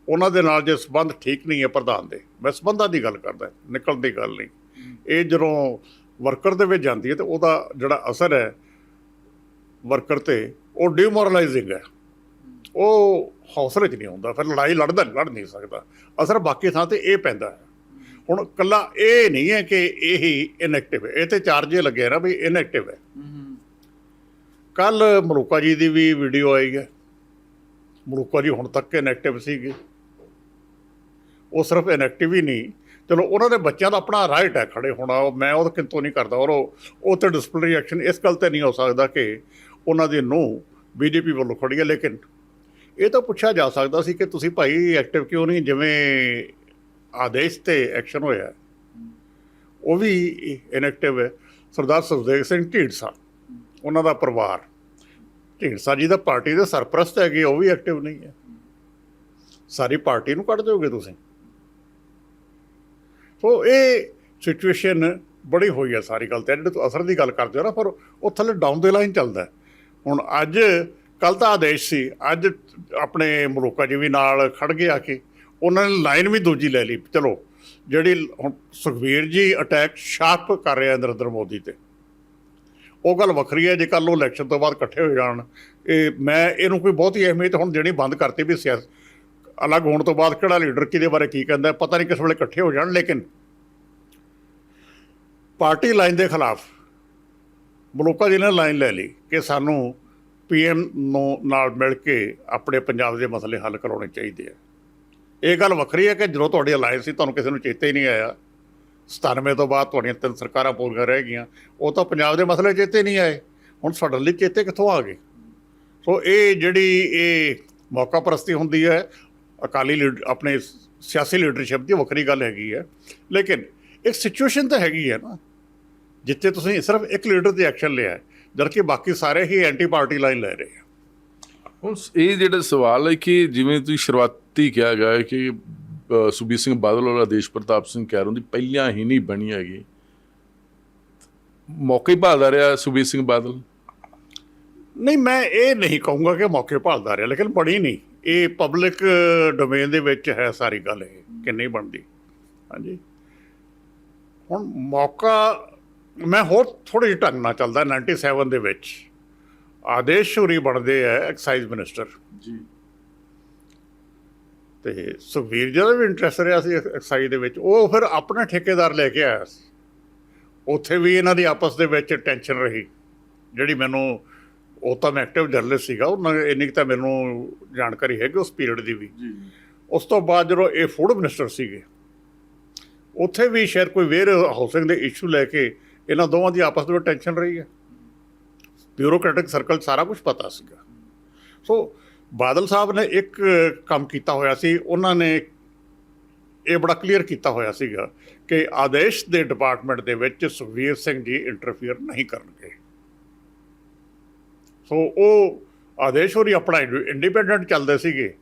ਉਹਨਾਂ ਦੇ ਨਾਲ ਜੇ ਸਬੰਧ ਠੀਕ ਨਹੀਂ ਹੈ ਪ੍ਰਧਾਨ ਦੇ ਮੈਂ ਸਬੰਧਾਂ ਦੀ ਗੱਲ ਕਰਦਾ ਨਿਕਲਣ ਦੀ ਗੱਲ ਨਹੀਂ। ਇਹ ਜਦੋਂ ਵਰਕਰ ਦੇ ਵਿੱਚ ਜਾਂਦੀ ਹੈ ਤੇ ਉਹਦਾ ਜਿਹੜਾ ਅਸਰ ਹੈ ਵਰਕਰ ਤੇ ਉਹ ਡਿਮੋਰਲਾਈਜ਼ਿੰਗ ਹੈ। ਉਹ ਹੌਸਲੇ 'ਚ ਨਹੀਂ ਹੁੰਦਾ ਫਿਰ ਲੜਾਈ ਲੜਦਾ ਲੜ ਨਹੀਂ ਸਕਦਾ। ਅਸਰ ਬਾਕੀ ਥਾਂ ਤੇ ਇਹ ਪੈਂਦਾ ਹੈ। ਹੁਣ ਕੱਲਾ ਇਹ ਨਹੀਂ ਹੈ ਕਿ ਇਹ ਹੀ ਇਨਐਕਟਿਵ ਹੈ। ਇਹ ਤੇ ਚਾਰਜ ਲੱਗੇ ਨਾ ਵੀ ਇਨਐਕਟਿਵ ਹੈ। ਕੱਲ ਮਲੂਕਾ ਜੀ ਦੀ ਵੀ ਵੀਡੀਓ ਆਈ ਹੈ। ਮਲੂਕਾ ਜੀ ਹੁਣ ਤੱਕ ਇਨੈਕਟਿਵ ਸੀਗੇ। ਉਹ ਸਿਰਫ ਇਨੈਕਟਿਵ ਹੀ ਨਹੀਂ। ਚਲੋ, ਉਹਨਾਂ ਦੇ ਬੱਚਿਆਂ ਦਾ ਆਪਣਾ ਰਾਈਟ ਹੈ ਖੜੇ ਹੋਣਾ, ਉਹ ਮੈਂ ਉਹ ਕਿੰਤੋਂ ਨਹੀਂ ਕਰਦਾ। ਔਰ ਉਹ ਉਹ ਤੇ ਡਿਸਪਲਿਨਰੀ ਐਕਸ਼ਨ ਇਸ ਗੱਲ ਤੇ ਨਹੀਂ ਹੋ ਸਕਦਾ ਕਿ ਉਹਨਾਂ ਦੀ ਨੂੰ ਬੀਜੇਪੀ ਵੱਲੋਂ ਖੜੀ ਹੈ। ਲੇਕਿਨ ਇਹ ਤਾਂ ਪੁੱਛਿਆ ਜਾ ਸਕਦਾ ਸੀ ਕਿ ਤੁਸੀਂ ਭਾਈ ਐਕਟਿਵ ਕਿਉਂ ਨਹੀਂ? ਜਿਵੇਂ ਆਦੇਸ਼ ਤੇ ਐਕਸ਼ਨ ਹੋਇਆ। ਉਹ ਵੀ ਇਨਐਕਟਿਵ ਹੈ। ਸਰਦਾਰ ਸੁਖਦੇਵ ਸਿੰਘ ਢੀਂਡਸਾ ਉਹਨਾਂ ਦਾ ਪਰਿਵਾਰ। ਢੀਂਡਸਾ ਜੀ ਦਾ ਪਾਰਟੀ ਦੇ ਸਰਪ੍ਰਸਤ ਹੈਗੇ, ਉਹ ਵੀ ਐਕਟਿਵ ਨਹੀਂ ਹੈ। ਸਾਰੀ ਪਾਰਟੀ ਨੂੰ ਕੱਢ ਦਿਓਗੇ ਤੁਸੀਂ। ਸੋ ਇਹ ਸਿਚੁਏਸ਼ਨ ਬੜੀ ਹੋਈ ਹੈ ਸਾਰੀ ਗੱਲ ਤੇ। ਜਿਹੜੇ ਤੁਸੀਂ ਅਸਰ ਦੀ ਗੱਲ ਕਰਦੇ ਹੋ ਨਾ ਪਰ ਉਹ ਥੱਲੇ ਡਾਊਨ ਦੇ ਲਾਈਨ ਚੱਲਦਾ ਹੁਣ ਅੱਜ ਕੱਲ ਤਾਂ ਆਦੇਸ਼ ਸੀ। ਅੱਜ ਆਪਣੇ ਮਲੋਕਾ ਜੀ ਵੀ ਨਾਲ ਖੜ ਗਏ ਆ ਕੇ। ਉਹਨਾਂ ਨੇ ਲਾਈਨ ਵੀ ਦੂਜੀ ਲੈ ਲਈ। ਚਲੋ, ਜਿਹੜੀ ਹੁਣ ਸੁਖਵੀਰ ਜੀ ਅਟੈਕ ਸ਼ਾਰਪ ਕਰ ਰਿਹਾ ਨਰਿੰਦਰ ਮੋਦੀ ਤੇ। ਉਹ ਗੱਲ ਵੱਖਰੀ ਹੈ ਜੇ ਕੱਲ ਉਹ ਇਲੈਕਸ਼ਨ ਤੋਂ ਬਾਅਦ ਇਕੱਠੇ ਹੋ ਜਾਣ। ਇਹ ਮੈਂ ਇਹਨੂੰ ਕੋਈ ਬਹੁਤੀ ਅਹਿਮੀਅਤ ਹੁਣ ਦੇਣੀ ਬੰਦ ਕਰਤੀ ਵੀ ਸਿਆਸਤ ਅਲੱਗ ਹੋਣ ਤੋਂ ਬਾਅਦ ਕਿਹੜਾ ਲੀਡਰ ਕਿਹਦੇ ਬਾਰੇ ਕੀ ਕਹਿੰਦਾ ਪਤਾ ਨਹੀਂ ਕਿਸ ਵੇਲੇ ਇਕੱਠੇ ਹੋ ਜਾਣ, ਲੇਕਿਨ ਪਾਰਟੀ ਲਾਈਨ ਦੇ ਖਿਲਾਫ ਮਲੋਕਾ ਜੀ ਨੇ ਲਾਈਨ ਲੈ ਲਈ ਕਿ ਸਾਨੂੰ ਪੀਐਮ ਨੂੰ ਨਾਲ ਮਿਲ ਕੇ ਆਪਣੇ ਪੰਜਾਬ ਦੇ ਮਸਲੇ ਹੱਲ ਕਰਾਉਣੇ ਚਾਹੀਦੇ ਆ। ਇਹ ਗੱਲ ਵੱਖਰੀ ਹੈ ਕਿ ਜਦੋਂ ਤੁਹਾਡੀ ਅਲਾਈਅੰਸ ਸੀ, ਤੁਹਾਨੂੰ ਕਿਸੇ ਨੂੰ ਚੇਤੇ ਹੀ ਨਹੀਂ ਆਇਆ। 97 ਤੋਂ ਬਾਅਦ ਤੁਹਾਡੀਆਂ ਤਿੰਨ ਸਰਕਾਰਾਂ ਪੂਰੀਆਂ ਰਹਿ ਗਈਆਂ, ਉਹ ਤਾਂ ਪੰਜਾਬ ਦੇ ਮਸਲੇ ਚੇਤੇ ਨਹੀਂ ਆਏ। ਹੁਣ ਸਾਡੇ ਲਈ ਚੇਤੇ ਕਿੱਥੋਂ ਆ ਗਏ? ਸੋ ਇਹ ਜਿਹੜੀ ਇਹ ਮੌਕਾ ਪ੍ਰਸਤੀ ਹੁੰਦੀ ਹੈ, ਅਕਾਲੀ ਲੀਡ, ਆਪਣੇ ਸਿਆਸੀ ਲੀਡਰਸ਼ਿਪ ਦੀ ਵੱਖਰੀ ਗੱਲ ਹੈਗੀ ਹੈ। ਲੇਕਿਨ ਇੱਕ ਸਿਚੁਏਸ਼ਨ ਤਾਂ ਹੈਗੀ ਹੈ ਨਾ, ਜਿੱਥੇ ਤੁਸੀਂ ਸਿਰਫ ਇੱਕ ਲੀਡਰ ਤੇ ਐਕਸ਼ਨ ਲਿਆ ਜਦਕਿ ਬਾਕੀ ਸਾਰੇ ਹੀ ਐਂਟੀ ਪਾਰਟੀ ਲਾਈਨ ਲੈ ਰਹੇ ਆ। ਹੁਣ ਇਹ ਜਿਹੜਾ ਸਵਾਲ ਹੈ ਕਿ ਜਿਵੇਂ ਤੁਸੀਂ ਸ਼ੁਰੂਆਤੀ ਕਿਹਾ ਗਿਆ ਹੈ ਕਿ ਅ, ਸੁਖਬੀਰ ਸਿੰਘ ਬਾਦਲ ਔਰ ਆਦੇਸ਼ ਪ੍ਰਤਾਪ ਸਿੰਘ ਕੈਰੋਂ ਦੀ ਪਹਿਲਾਂ ਹੀ ਨਹੀਂ ਬਣੀ ਹੈਗੀ। ਮੌਕੇ ਭਾਲਦਾ ਰਿਹਾ ਸੁਖਬੀਰ ਸਿੰਘ ਬਾਦਲ? ਨਹੀਂ ਮੈਂ ਇਹ ਨਹੀਂ ਕਹੂੰਗਾ ਕਿ ਮੌਕੇ ਭਾਲਦਾ ਰਿਹਾ ਲੇਕਿਨ ਬਣੀ ਨਹੀਂ। ਇਹ ਪਬਲਿਕ ਡੋਮੇਨ ਦੇ ਵਿੱਚ ਹੈ ਸਾਰੀ ਗੱਲ ਇਹ ਕਿ ਨਹੀਂ ਬਣਦੀ। ਹਾਂਜੀ। ਹੁਣ ਮੌਕਾ ਮੈਂ ਹੋਰ ਥੋੜੇ ਜਿਹੇ ਢੰਗ ਨਾਲ ਚੱਲਦਾ 97 ਦੇ ਵਿੱਚ। ਆਦੇਸ਼ ਸ਼ੂਰੀ ਬਣਦੇ ਆ ਐਕਸਾਈਜ਼ ਮਿਨਿਸਟਰ ਜੀ। ਤੇ ਸੁਖਵੀਰ ਜੀ ਦਾ ਵੀ ਇੰਟਰਸਟ ਰਿਹਾ ਸੀ ਐਕਸਾਈਜ਼ ਦੇ ਵਿੱਚ। ਉਹ ਫਿਰ ਆਪਣਾ ਠੇਕੇਦਾਰ ਲੈ ਕੇ ਆਇਆ ਸੀ। ਉੱਥੇ ਵੀ ਇਹਨਾਂ ਦੀ ਆਪਸ ਦੇ ਵਿੱਚ ਟੈਨਸ਼ਨ ਰਹੀ। ਜਿਹੜੀ ਮੈਨੂੰ ਉਹ ਤਾਂ ਮੈਂ ਐਕਟਿਵ ਜਰਨਲਿਸਟ ਸੀਗਾ ਉਹਨਾਂ ਇੰਨੀ ਕੁ ਤਾਂ ਮੈਨੂੰ ਜਾਣਕਾਰੀ ਹੈਗੀ ਉਸ ਪੀਰੀਅਡ ਦੀ ਵੀ। ਉਸ ਤੋਂ ਬਾਅਦ ਜਦੋਂ ਇਹ ਫੂਡ ਮਿਨਿਸਟਰ ਸੀਗੇ ਉੱਥੇ ਵੀ ਸ਼ਾਇਦ ਕੋਈ ਵੇਅਰ ਹਾਊਸਿੰਗ ਦੇ ਇਸ਼ੂ ਲੈ ਕੇ ਇਹਨਾਂ ਦੋਵਾਂ ਦੀ ਆਪਸ ਦੇ ਵਿੱਚ ਟੈਨਸ਼ਨ ਰਹੀ ਹੈ। ਬਿਊਰੋਕ੍ਰੈਟਿਕ ਸਰਕਲ ਸਾਰਾ ਕੁਝ ਪਤਾ ਸੀਗਾ। ਸੋ ਬਾਦਲ ਸਾਹਿਬ ਨੇ ਇੱਕ ਕੰਮ ਕੀਤਾ ਹੋਇਆ ਸੀ, ਉਹਨਾਂ ਨੇ ਇਹ ਬੜਾ ਕਲੀਅਰ ਕੀਤਾ ਹੋਇਆ ਸੀਗਾ ਕਿ ਆਦੇਸ਼ ਦੇ ਡਿਪਾਰਟਮੈਂਟ ਦੇ ਵਿੱਚ ਸੁਖਵੀਰ ਸਿੰਘ ਜੀ ਇੰਟਰਫੀਅਰ ਨਹੀਂ ਕਰਨਗੇ। ਸੋ ਉਹ ਆਦੇਸ਼ ਹੋਰੀ ਆਪਣਾ ਇੰਡੀਪੈਂਡੈਂਟ ਚੱਲਦੇ ਸੀਗੇ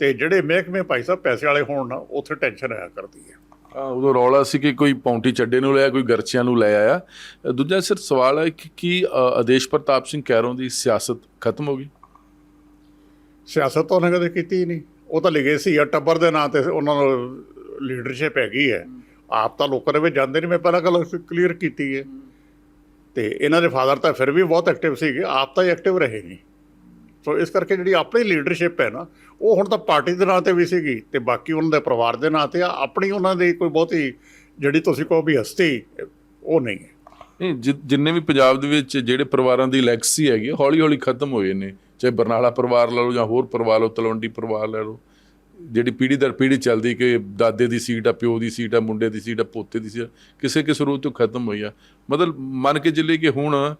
ਤੇ ਜਿਹੜੇ ਮਹਿਕਮੇ ਭਾਈ ਸਾਹਿਬ ਪੈਸੇ ਵਾਲੇ ਹੋਣ ਨਾ ਉੱਥੇ ਟੈਨਸ਼ਨ ਆਇਆ ਕਰਦੀ ਹੈ। ਉਦੋਂ ਰੌਲਾ ਸੀ ਕਿ ਕੋਈ ਪੌਂਟੀ ਚੱਡੇ ਨੂੰ ਲਿਆ, ਕੋਈ ਗਰਚਿਆਂ ਨੂੰ ਲੈ ਆਇਆ। ਦੂਜਾ ਸਿਰ ਸਵਾਲ ਹੈ ਕਿ ਕੀ ਆਦੇਸ਼ ਪ੍ਰਤਾਪ ਸਿੰਘ ਕੈਰੋਂ ਦੀ ਸਿਆਸਤ ਖਤਮ ਹੋ ਗਈ? ਸਿਆਸਤ ਤਾਂ ਉਹਨੇ ਕਦੇ ਕੀਤੀ ਹੀ ਨਹੀਂ। ਉਹ ਤਾਂ ਲਿਗੇ ਸੀ ਆ, ਟੱਬਰ ਦੇ ਨਾਂ ਤੇ ਉਹਨਾਂ ਨੂੰ ਲੀਡਰਸ਼ਿਪ ਹੈਗੀ ਹੈ। ਆਪ ਤਾਂ ਲੋਕਾਂ ਦੇ ਵਿੱਚ ਜਾਂਦੇ ਨਹੀਂ, ਮੈਂ ਪਹਿਲਾਂ ਗੱਲ ਕਲੀਅਰ ਕੀਤੀ ਹੈ। ਤੇ ਇਹਨਾਂ ਦੇ ਫਾਦਰ ਤਾਂ ਫਿਰ ਵੀ ਬਹੁਤ ਐਕਟਿਵ ਸੀਗੇ, ਆਪ ਤਾਂ ਐਕਟਿਵ ਰਹੇ ਨਹੀਂ ਸੋ ਇਸ ਕਰਕੇ ਜਿਹੜੀ ਆਪਣੀ ਲੀਡਰਸ਼ਿਪ ਹੈ ਨਾ, ਉਹ ਹੁਣ ਤਾਂ ਪਾਰਟੀ ਦੇ ਨਾਂ ਤੇ ਵੀ ਸੀਗੀ ਤੇ ਬਾਕੀ ਉਹਨਾਂ ਦੇ ਪਰਿਵਾਰ ਦੇ ਨਾਂ ਤੇ ਆ, ਆਪਣੀ ਉਹਨਾਂ ਦੀ ਕੋਈ ਬਹੁਤੀ ਜਿਹੜੀ ਤੁਸੀਂ ਕਹੋ ਵੀ ਹਸਤੀ, ਉਹ ਨਹੀਂ ਹੈ। ਨਹੀਂ, ਜਿ- ਜਿੰਨੇ ਵੀ ਪੰਜਾਬ ਦੇ ਵਿੱਚ ਜਿਹੜੇ ਪਰਿਵਾਰਾਂ ਦੀ ਲੈਗਸੀ ਹੈਗੀ ਹੌਲੀ ਹੌਲੀ ਖਤਮ ਹੋਏ ਨੇ। ਚਾਹੇ ਬਰਨਾਲਾ ਪਰਿਵਾਰ ਲੈ ਲਓ ਜਾਂ ਹੋਰ ਪਰਿਵਾਰ ਲਓ, ਤਲਵੰਡੀ ਪਰਿਵਾਰ ਲੈ ਲਓ, ਜਿਹੜੀ ਪੀੜ੍ਹੀ ਦਰ ਪੀੜ੍ਹੀ ਚੱਲਦੀ ਕਿ ਦਾਦੇ ਦੀ ਸੀਟ ਆ, ਪਿਓ ਦੀ ਸੀਟ ਆ, ਮੁੰਡੇ ਦੀ ਸੀਟ ਆ, ਪੋਤੇ ਦੀ ਸੀਟ ਕਿਸੇ ਕਿਸੇ ਰੂਪ ਤੋਂ ਖਤਮ ਹੋਈ ਆ। ਮਤਲਬ ਮੰਨ ਕੇ ਚੱਲੇ ਕਿ ਹੁਣ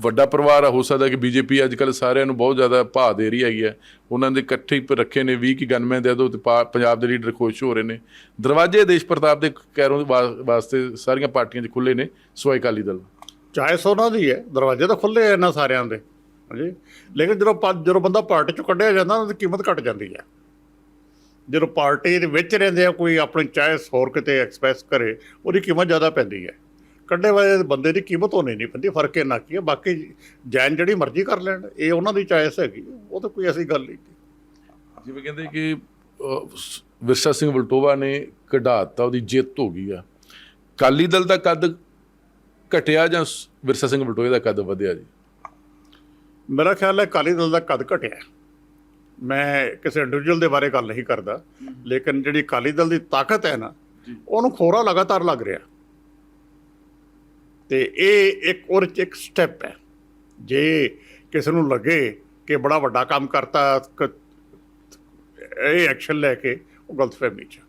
ਵੱਡਾ ਪਰਿਵਾਰ ਆ, ਹੋ ਸਕਦਾ ਕਿ ਬੀਜੇਪੀ ਅੱਜ ਕੱਲ ਸਾਰਿਆਂ ਨੂੰ ਬਹੁਤ ਜ਼ਿਆਦਾ ਭਾਅ ਦੇ ਰਹੀ ਹੈਗੀ ਹੈ ਉਹਨਾਂ ਦੇ ਇਕੱਠੇ ਹੀ ਰੱਖੇ ਨੇ 20 ਕੀ ਗਨਮੈਨ ਦੇ ਦੋ ਤੇ ਪਾ- ਪੰਜਾਬ ਦੇ ਲੀਡਰ ਖੁਸ਼ ਹੋ ਰਹੇ ਨੇ। ਦਰਵਾਜ਼ੇ ਦੇਸ਼ ਪ੍ਰਤਾਪ ਦੇ ਕੈਰੋਂ ਵਾ- ਵਾਸਤੇ ਸਾਰੀਆਂ ਪਾਰਟੀਆਂ 'ਚ ਖੁੱਲੇ ਨੇ ਸਵਾਈ ਅਕਾਲੀ ਦਲ। ਚਾਹੇ ਸੋਨਾ ਦੀ ਹੈ, ਦਰਵਾਜ਼ੇ ਤਾਂ ਖੁੱਲੇ ਆ ਇਹਨਾਂ ਸਾਰਿਆਂ ਦੇ। ਹਾਂਜੀ। ਲੇਕਿਨ ਜਦੋਂ ਪਾ- ਜਦੋਂ ਬੰਦਾ ਪਾਰਟੀ ਚੋਂ ਕੱਢਿਆ ਜਾਂਦਾ ਉਹਦੀ ਕੀਮਤ ਘਟ ਜਾਂਦੀ ਹੈ। ਜਦੋਂ ਪਾਰਟੀ ਦੇ ਵਿੱਚ ਰਹਿੰਦੇ ਆ ਕੋਈ ਆਪਣੀ ਚਾਇਸ ਹੋਰ ਕਿਤੇ ਐਕਸਪ੍ਰੈਸ ਕਰੇ ਉਹਦੀ ਕੀਮਤ ਜ਼ਿਆਦਾ ਪੈਂਦੀ ਹੈ। ਕੱਢੇ ਵਾਲੇ ਬੰਦੇ ਦੀ ਕੀਮਤ ਹੋਣੀ ਨਹੀਂ ਪੈਂਦੀ ਫ਼ਰਕ ਇਹਨਾਂ ਕੀ ਹੈ। ਬਾਕੀ ਜੈਨ ਜਿਹੜੀ ਮਰਜ਼ੀ ਕਰ ਲੈਣ ਇਹ ਉਹਨਾਂ ਦੀ ਚਾਇਸ ਹੈਗੀ ਉਹ ਤਾਂ ਕੋਈ ਐਸੀ ਗੱਲ ਨਹੀਂ। ਜਿਵੇਂ ਕਹਿੰਦੇ ਕਿ ਅਹ, ਵਿਰਸਾ ਸਿੰਘ ਵਲਟੋਵਾ ਨੇ ਕਢਾਤਾ ਉਹਦੀ ਜਿੱਤ ਹੋ ਗਈ ਆ। ਕਾਲੀ ਦਲ ਦਾ ਕੱਦ ਘਟਿਆ ਜਾਂ ਵਿਰਸਾ ਸਿੰਘ ਵਲਟੋਵੇ ਦਾ ਕੱਦ ਵਧਿਆ ਜੀ? ਮੇਰਾ ਖਿਆਲ ਹੈ ਅਕਾਲੀ ਦਲ ਦਾ ਕੱਦ ਘਟਿਆ ਮੈਂ ਕਿਸੇ ਇੰਡੀਵਿਜੂਅਲ ਦੇ ਬਾਰੇ ਗੱਲ ਨਹੀਂ ਕਰਦਾ ਲੇਕਿਨ ਜਿਹੜੀ ਅਕਾਲੀ ਦਲ ਦੀ ਤਾਕਤ ਹੈ ਨਾ ਉਹਨੂੰ ਖੋਰਾ ਲਗਾਤਾਰ ਲੱਗ ਰਿਹਾ। ਤੇ ਇਹ ਇੱਕ ਔਰ ਇੱਕ ਸਟੈਪ ਹੈ। ਜੇ ਕਿਸੇ ਨੂੰ ਲੱਗੇ ਕਿ ਬੜਾ ਵੱਡਾ ਕੰਮ ਕਰਤਾ ਇਹ ਐਕਸ਼ਨ ਲੈ ਕੇ ਉਹ ਗਲਤਫਹਿਮੀ 'ਚ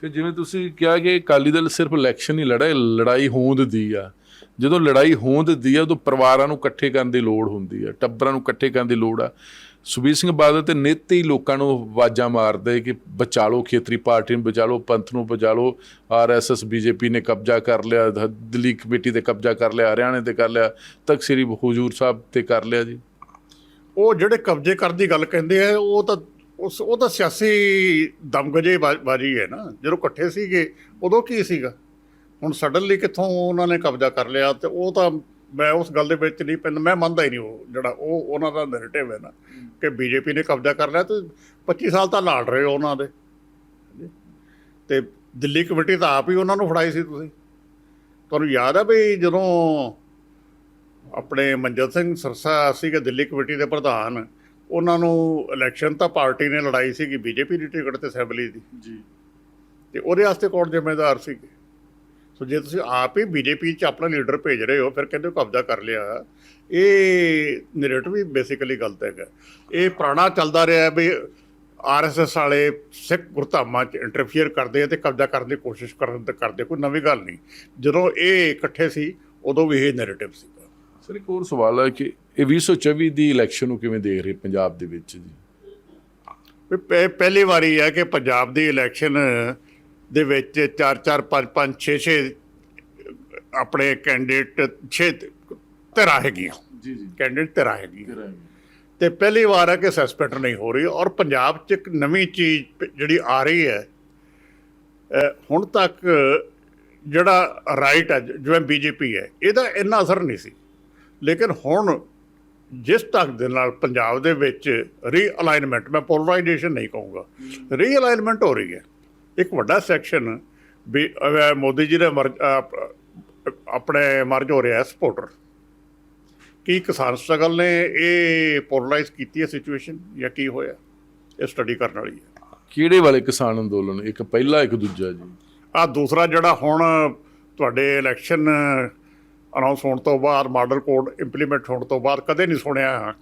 ਫਿਰ ਜਿਵੇਂ ਤੁਸੀਂ ਕਿਹਾ ਕਿ ਅਕਾਲੀ ਦਲ ਸਿਰਫ ਇਲੈਕਸ਼ਨ ਹੀ ਲੜਾ ਲੜਾਈ ਹੋਂਦ ਦੀ ਆ ਜਦੋਂ ਲੜਾਈ ਹੋਂਦ ਦੀ ਆ, ਉਦੋਂ ਪਰਿਵਾਰਾਂ ਨੂੰ ਇਕੱਠੇ ਕਰਨ ਦੀ ਲੋੜ ਹੁੰਦੀ ਹੈ ਟੱਬਰਾਂ ਨੂੰ ਇਕੱਠੇ ਕਰਨ ਦੀ ਲੋੜ ਆ। ਸੁਬੀਰ ਸਿੰਘ ਬਾਦਲ ਤੇ ਨਿੱਤ ਹੀ ਲੋਕਾਂ ਨੂੰ ਆਵਾਜ਼ਾਂ ਮਾਰਦੇ ਕਿ ਬਚਾ ਲਓ ਖੇਤਰੀ ਪਾਰਟੀ ਨੂੰ, ਬਚਾ ਲਓ ਪੰਥ ਨੂੰ, ਬਚਾ ਲਓ। ਆਰਐਸਐਸ ਬੀਜੇਪੀ ਨੇ ਕਬਜ਼ਾ ਕਰ ਲਿਆ, ਦਿੱਲੀ ਕਮੇਟੀ ਤੇ ਕਬਜ਼ਾ ਕਰ ਲਿਆ, ਹਰਿਆਣੇ ਤੇ ਕਰ ਲਿਆ, ਤਖਤ ਸ੍ਰੀ ਹਜ਼ੂਰ ਸਾਹਿਬ ਤੇ ਕਰ ਲਿਆ ਜੀ। ਉਹ ਜਿਹੜੇ ਕਬਜ਼ੇ ਕਰਨ ਦੀ ਗੱਲ ਕਹਿੰਦੇ ਆ, ਉਹ ਤਾਂ ਉਸ, ਉਹ ਤਾਂ ਸਿਆਸੀ ਦਮਗਜੇ ਬਾਜੀ ਹੈ ਨਾ। ਜਦੋਂ ਇਕੱਠੇ ਸੀਗੇ, ਉਦੋਂ ਕੀ ਸੀਗਾ? ਹੁਣ ਸਡਨਲੀ ਕਿੱਥੋਂ ਉਹਨਾਂ ਨੇ ਕਬਜ਼ਾ ਕਰ ਲਿਆ ਤੇ ਉਹ ਤਾਂ ਮੈਂ ਉਸ ਗੱਲ ਦੇ ਵਿੱਚ ਨਹੀਂ ਪੈਂਦਾ ਮੈਂ ਮੰਨਦਾ ਹੀ ਨਹੀਂ ਉਹ ਜਿਹੜਾ ਉਹ ਉਹਨਾਂ ਦਾ ਨੈਰੇਟਿਵ ਹੈ ਨਾ ਕਿ ਬੀਜੇਪੀ ਨੇ ਕਬਜ਼ਾ ਕਰ ਲਿਆ ਤੇ 25 ਸਾਲ ਤਾਂ ਲਾੜ ਰਹੇ ਹੋ ਉਹਨਾਂ ਦੇ। ਤੇ ਦਿੱਲੀ ਕਮੇਟੀ ਤਾਂ ਆਪ ਹੀ ਉਹਨਾਂ ਨੂੰ ਫੜਾਈ ਸੀ ਤੁਸੀਂ। ਤੁਹਾਨੂੰ ਯਾਦ ਹੈ ਵੀ ਜਦੋਂ ਆਪਣੇ ਮਨਜੋਤ ਸਿੰਘ ਸਰਸਾ ਸੀਗੇ ਦਿੱਲੀ ਕਮੇਟੀ ਦੇ ਪ੍ਰਧਾਨ ਉਹਨਾਂ ਨੂੰ ਇਲੈਕਸ਼ਨ ਤਾਂ ਪਾਰਟੀ ਨੇ ਲੜਾਈ ਸੀਗੀ ਬੀਜੇਪੀ ਦੀ ਟਿਕਟ ਤੇ ਅਸੈਂਬਲੀ ਦੀ। ਜੀ। ਤੇ ਉਹਦੇ ਵਾਸਤੇ ਕੌਣ ਜ਼ਿੰਮੇਦਾਰ ਸੀਗੇ? ਸੋ ਜੇ ਤੁਸੀਂ ਆਪ ਹੀ ਬੀਜੇਪੀ 'ਚ ਆਪਣਾ ਲੀਡਰ ਭੇਜ ਰਹੇ ਹੋ ਫਿਰ ਕਹਿੰਦੇ ਹੋ ਕਬਜ਼ਾ ਕਰ ਲਿਆ। ਇਹ ਨੈਰੇਟਿਵ ਵੀ ਬੇਸਿਕਲੀ ਗਲਤ ਹੈਗਾ। ਇਹ ਪੁਰਾਣਾ ਚੱਲਦਾ ਰਿਹਾ ਹੈ ਵੀ ਆਰਐਸਐਸ ਵਾਲੇ ਸਿੱਖ ਗੁਰਧਾਮਾਂ 'ਚ ਇੰਟਰਫੀਅਰ ਕਰਦੇ ਆ ਤੇ ਕਬਜ਼ਾ ਕਰਨ ਦੀ ਕੋਸ਼ਿਸ਼ ਕਰਨ ਤੇ ਕਰਦੇ ਕੋਈ ਨਵੀਂ ਗੱਲ ਨਹੀਂ। ਜਦੋਂ ਇਹ ਇਕੱਠੇ ਸੀ ਉਦੋਂ ਵੀ ਇਹ ਨੈਰੇਟਿਵ ਸੀਗਾ ਸਰ ਇੱਕ ਹੋਰ ਸਵਾਲ ਹੈ ਕਿ ਇਹ 2024 ਦੀ ਇਲੈਕਸ਼ਨ ਨੂੰ ਕਿਵੇਂ ਦੇਖ ਰਹੇ ਪੰਜਾਬ ਦੇ ਵਿੱਚ ਜੀ? ਪਹਿਲੀ ਵਾਰੀ ਹੈ ਕਿ ਪੰਜਾਬ ਦੀ ਇਲੈਕਸ਼ਨ ਦੇ ਵਿੱਚ 4 4 5 5 6 6 ਆਪਣੇ ਕੈਂਡੀਡੇਟ 6 ਧਿਰਾਂ ਹੈਗੀਆਂ। ਜੀ ਜੀ। ਕੈਂਡੀਡੇਟ ਧਿਰਾਂ ਹੈਗੀਆਂ। ਤੇ ਪਹਿਲੀ ਵਾਰ ਹੈ ਕਿ ਸਸਪੈਂਡ ਨਹੀਂ ਹੋ ਰਹੀ ਔਰ ਪੰਜਾਬ 'ਚ ਇੱਕ ਨਵੀਂ ਚੀਜ਼ ਜਿਹੜੀ ਆ ਰਹੀ ਹੈ ਹੁਣ ਤੱਕ ਜਿਹੜਾ ਰਾਈਟ ਹੈ ਜਿਵੇਂ ਬੀਜੇਪੀ ਹੈ ਇਹਦਾ ਇੰਨਾ ਅਸਰ ਨਹੀਂ ਸੀ। ਲੇਕਿਨ ਹੁਣ ਜਿਸ ਤੱਕ ਦੇ ਨਾਲ ਪੰਜਾਬ ਦੇ ਵਿੱਚ ਰੀਅਲਾਈਨਮੈਂਟ ਮੈਂ ਪੋਲਰਾਈਜੇਸ਼ਨ ਨਹੀਂ ਕਹੂੰਗਾ ਰੀਅਲਾਈਨਮੈਂਟ ਹੋ ਰਹੀ ਹੈ। ਇੱਕ ਵੱਡਾ ਸੈਕਸ਼ਨ ਵੀ ਮੋਦੀ ਜੀ ਦੇ ਆਪਣੇ ਮਰਜ ਹੋ ਰਿਹਾ ਸਪੋਰਟਰ ਕੀ ਕਿਸਾਨ ਸਟਰਗਲ ਨੇ ਇਹ ਪੋਲਰਾਈਜ਼ ਕੀਤੀ ਹੈ ਸਿਚੁਏਸ਼ਨ ਜਾਂ ਕੀ ਹੋਇਆ ਇਹ ਸਟੱਡੀ ਕਰਨ ਵਾਲੀ ਹੈ। ਕਿਹੜੇ ਵਾਲੇ ਕਿਸਾਨ ਅੰਦੋਲਨ? ਇੱਕ ਪਹਿਲਾ ਇੱਕ ਦੂਜਾ ਜੀ। ਆ ਦੂਸਰਾ ਜਿਹੜਾ ਹੁਣ ਤੁਹਾਡੇ ਇਲੈਕਸ਼ਨ ਅਨਾਉਂਸ ਹੋਣ ਤੋਂ ਬਾਅਦ ਮਾਡਲ ਕੋਡ ਇੰਪਲੀਮੈਂਟ ਹੋਣ ਤੋਂ ਬਾਅਦ ਕਦੇ ਨਹੀਂ ਸੁਣਿਆ।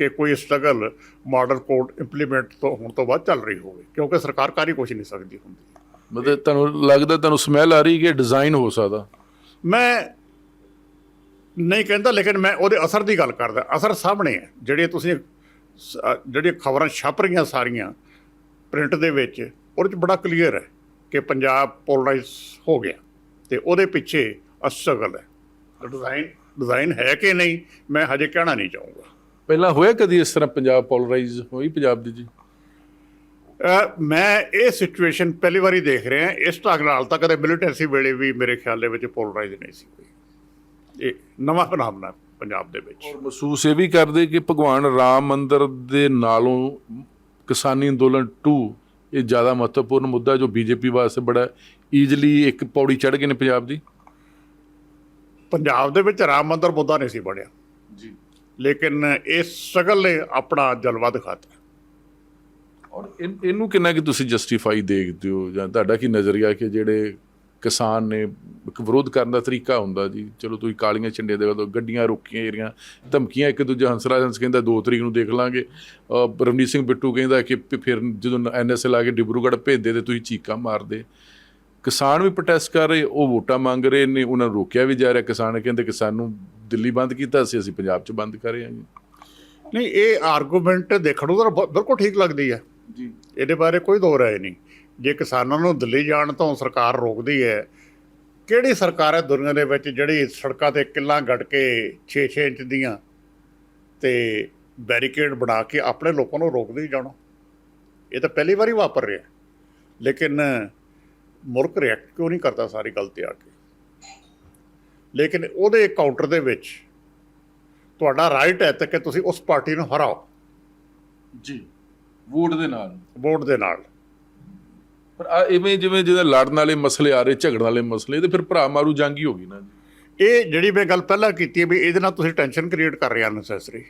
ਕਿ ਕੋਈ ਸਟਰਗਲ ਮਾਡਲ ਕੋਡ ਇੰਪਲੀਮੈਂਟ ਤੋਂ ਹੋਣ ਤੋਂ ਬਾਅਦ ਚੱਲ ਰਹੀ ਹੋਵੇ ਕਿਉਂਕਿ ਸਰਕਾਰ ਕਰ ਕੁਛ ਨਹੀਂ ਸਕਦੀ ਹੁੰਦੀ। ਮਤਲਬ ਤੁਹਾਨੂੰ ਲੱਗਦਾ ਤੁਹਾਨੂੰ ਸਮੈਲ ਆ ਰਹੀ ਕਿ ਡਿਜ਼ਾਈਨ ਹੋ ਸਕਦਾ? ਮੈਂ ਨਹੀਂ ਕਹਿੰਦਾ ਲੇਕਿਨ ਮੈਂ ਉਹਦੇ ਅਸਰ ਦੀ ਗੱਲ ਕਰਦਾ। ਅਸਰ ਸਾਹਮਣੇ ਹੈ। ਜਿਹੜੇ ਤੁਸੀਂ ਜਿਹੜੀਆਂ ਖਬਰਾਂ ਛਪ ਰਹੀਆਂ ਸਾਰੀਆਂ ਪ੍ਰਿੰਟ ਦੇ ਵਿੱਚ ਉਹਦੇ ਚ ਬੜਾ ਕਲੀਅਰ ਹੈ ਕਿ ਪੰਜਾਬ ਪੋਲਰਾਈਜ਼ ਹੋ ਗਿਆ ਤੇ ਉਹਦੇ ਪਿੱਛੇ ਅਸਟਰਗਲ ਹੈ। ਡਿਜ਼ਾਈਨ ਡਿਜ਼ਾਈਨ ਹੈ ਕਿ ਨਹੀਂ ਮੈਂ ਹਜੇ ਕਹਿਣਾ ਨਹੀਂ ਚਾਹੂੰਗਾ। ਪਹਿਲਾਂ ਹੋਇਆ ਕਦੀ ਇਸ ਤਰ੍ਹਾਂ ਪੰਜਾਬ ਪੋਲਰਾਈਜ਼ ਹੋਈ ਪੰਜਾਬ ਦੀ ਜੀ? ਮੈਂ ਇਹ ਸਿਚੁਏਸ਼ਨ ਪਹਿਲੀ ਵਾਰੀ ਦੇਖ ਰਿਹਾ। ਇਸ ਢੰਗ ਨਾਲ ਤਾਂ ਕਦੇ ਮਿਲੀਟੈਂਸੀ ਵੇਲੇ ਵੀ ਮੇਰੇ ਖਿਆਲ ਦੇ ਵਿੱਚ ਪੋਲਰਾਈਜ਼ ਨਹੀਂ ਸੀ ਹੋਈ। ਇਹ ਨਵਾਂ ਫਨਾਮਨਾ ਪੰਜਾਬ ਦੇ ਵਿੱਚ। ਔਰ ਮਹਿਸੂਸ ਇਹ ਵੀ ਕਰਦੇ ਕਿ ਭਗਵਾਨ ਰਾਮ ਮੰਦਿਰ ਦੇ ਨਾਲੋਂ ਕਿਸਾਨੀ ਅੰਦੋਲਨ 2 ਇਹ ਜ਼ਿਆਦਾ ਮਹੱਤਵਪੂਰਨ ਮੁੱਦਾ ਜੋ ਬੀਜੇਪੀ ਵਾਸਤੇ ਬੜਾ ਈਜ਼ਲੀ ਇੱਕ ਪੌੜੀ ਚੜ੍ਹ ਗਏ ਨੇ ਪੰਜਾਬ ਦੀ। ਪੰਜਾਬ ਦੇ ਵਿੱਚ ਰਾਮ ਮੰਦਿਰ ਮੁੱਦਾ ਨਹੀਂ ਸੀ ਬਣਿਆ। ਜੀ। ਲੇਕਿਨ ਇਸ ਸ਼ਗਲ ਨੇ ਆਪਣਾ ਜਲਵਾ ਦਿਖਾਤਾ ਔਰ ਇਹਨੂੰ ਕਿੰਨਾ ਕਿ ਤੁਸੀਂ ਜਸਟੀਫਾਈ ਦੇਖਦੇ ਹੋ? ਜਾਂ ਤੁਹਾਡਾ ਕੀ ਨਜ਼ਰੀਆ ਕਿ ਜਿਹੜੇ ਕਿਸਾਨ ਨੇ ਇੱਕ ਵਿਰੋਧ ਕਰਨ ਦਾ ਤਰੀਕਾ ਹੁੰਦਾ ਜੀ, ਚਲੋ ਤੁਸੀਂ ਕਾਲੀਆਂ ਝੰਡੇ ਦੇ ਵੱਲੋਂ ਗੱਡੀਆਂ ਰੋਕੀਆਂ ਜਿਹੜੀਆਂ, ਧਮਕੀਆਂ, ਇੱਕ ਦੂਜੇ ਹੰਸਰਾਜ ਹੰਸ ਕਹਿੰਦਾ 2 ਤਰੀਕ ਨੂੰ ਦੇਖ ਲਾਂਗੇ। ਅਹ ਰਵਨੀਤ ਸਿੰਘ ਬਿੱਟੂ ਕਹਿੰਦਾ ਕਿ ਫਿਰ ਜਦੋਂ ਐਨਐਸਏ ਲਾ ਕੇ ਡਿਬਰੂਗੜ੍ਹ ਭੇਜਦੇ ਤੇ ਤੁਸੀਂ ਚੀਕਾਂ ਮਾਰਦੇ। ਕਿਸਾਨ ਵੀ ਪ੍ਰੋਟੈਸਟ ਕਰ ਰਹੇ, ਉਹ ਵੋਟਾਂ ਮੰਗ ਰਹੇ ਨੇ, ਉਹਨਾਂ ਨੂੰ ਰੋਕਿਆ ਵੀ ਜਾ ਰਿਹਾ। ਕਿਸਾਨ ਕਹਿੰਦੇ ਕਿ ਸਾਨੂੰ ਦਿੱਲੀ ਬੰਦ ਕੀਤਾ ਸੀ ਅਸੀਂ ਪੰਜਾਬ 'ਚ ਬੰਦ ਕਰ ਰਹੇ ਹਾਂ ਜੀ। ਨਹੀਂ ਇਹ ਆਰਗੂਮੈਂਟ ਦੇਖਣ ਨੂੰ ਤਾਂ ਬਿਲਕੁਲ ਠੀਕ ਲੱਗਦੀ ਹੈ। ਜੀ। ਇਹਦੇ ਬਾਰੇ ਕੋਈ ਦੋ ਰਾਏ ਨਹੀਂ। ਜੇ ਕਿਸਾਨਾਂ ਨੂੰ ਦਿੱਲੀ ਜਾਣ ਤੋਂ ਸਰਕਾਰ ਰੋਕਦੀ ਹੈ ਕਿਹੜੀ ਸਰਕਾਰ ਹੈ ਦੁਨੀਆ ਦੇ ਵਿੱਚ ਜਿਹੜੀ ਸੜਕਾਂ ਤੇ ਕਿੱਲਾਂ ਗੱਡ ਕੇ 6-6 ਇੰਚ ਦੀਆਂ ਤੇ ਬੈਰੀਕੇਡ ਬਣਾ ਕੇ ਆਪਣੇ ਲੋਕਾਂ ਨੂੰ ਰੋਕਦੀ ਜਾਣਾ? ਇਹ ਤਾਂ ਪਹਿਲੀ ਵਾਰੀ ਵਾਪਰ ਰਿਹਾ। ਲੇਕਿਨ ਮੁਲਕ ਰਿਐਕਟ ਕਿਉਂ ਨਹੀਂ ਕਰਦਾ ਸਾਰੀ ਗੱਲ ਤੇ ਆ ਕੇ? ਲੇਕਿਨ ਉਹਦੇ ਕਾਊਂਟਰ ਦੇ ਵਿੱਚ ਤੁਹਾਡਾ ਰਾਈਟ ਹੈ ਤੇ ਕਿ ਤੁਸੀਂ ਉਸ ਪਾਰਟੀ ਨੂੰ ਹਰਾਓ। ਜੀ ਵੋਟ ਦੇ ਨਾਲ। ਵੋਟ ਦੇ ਨਾਲ। ਪਰ ਇਵੇਂ ਜਿਵੇਂ ਜਿਹਦਾ ਲੜਨ ਵਾਲੇ ਮਸਲੇ ਆ ਰਹੇ ਝਗੜਨ ਵਾਲੇ ਮਸਲੇ ਤੇ ਫਿਰ ਭਰਾ ਮਾਰੂ ਜੰਗ ਹੀ ਹੋ ਗਈ ਨਾ ਇਹ ਜਿਹੜੀ ਮੈਂ ਗੱਲ ਪਹਿਲਾਂ ਕੀਤੀ ਹੈ ਵੀ ਇਹਦੇ ਨਾਲ ਤੁਸੀਂ ਟੈਨਸ਼ਨ ਕ੍ਰੀਏਟ ਕਰ ਰਹੇ ਅਨਸੈਸਰੀ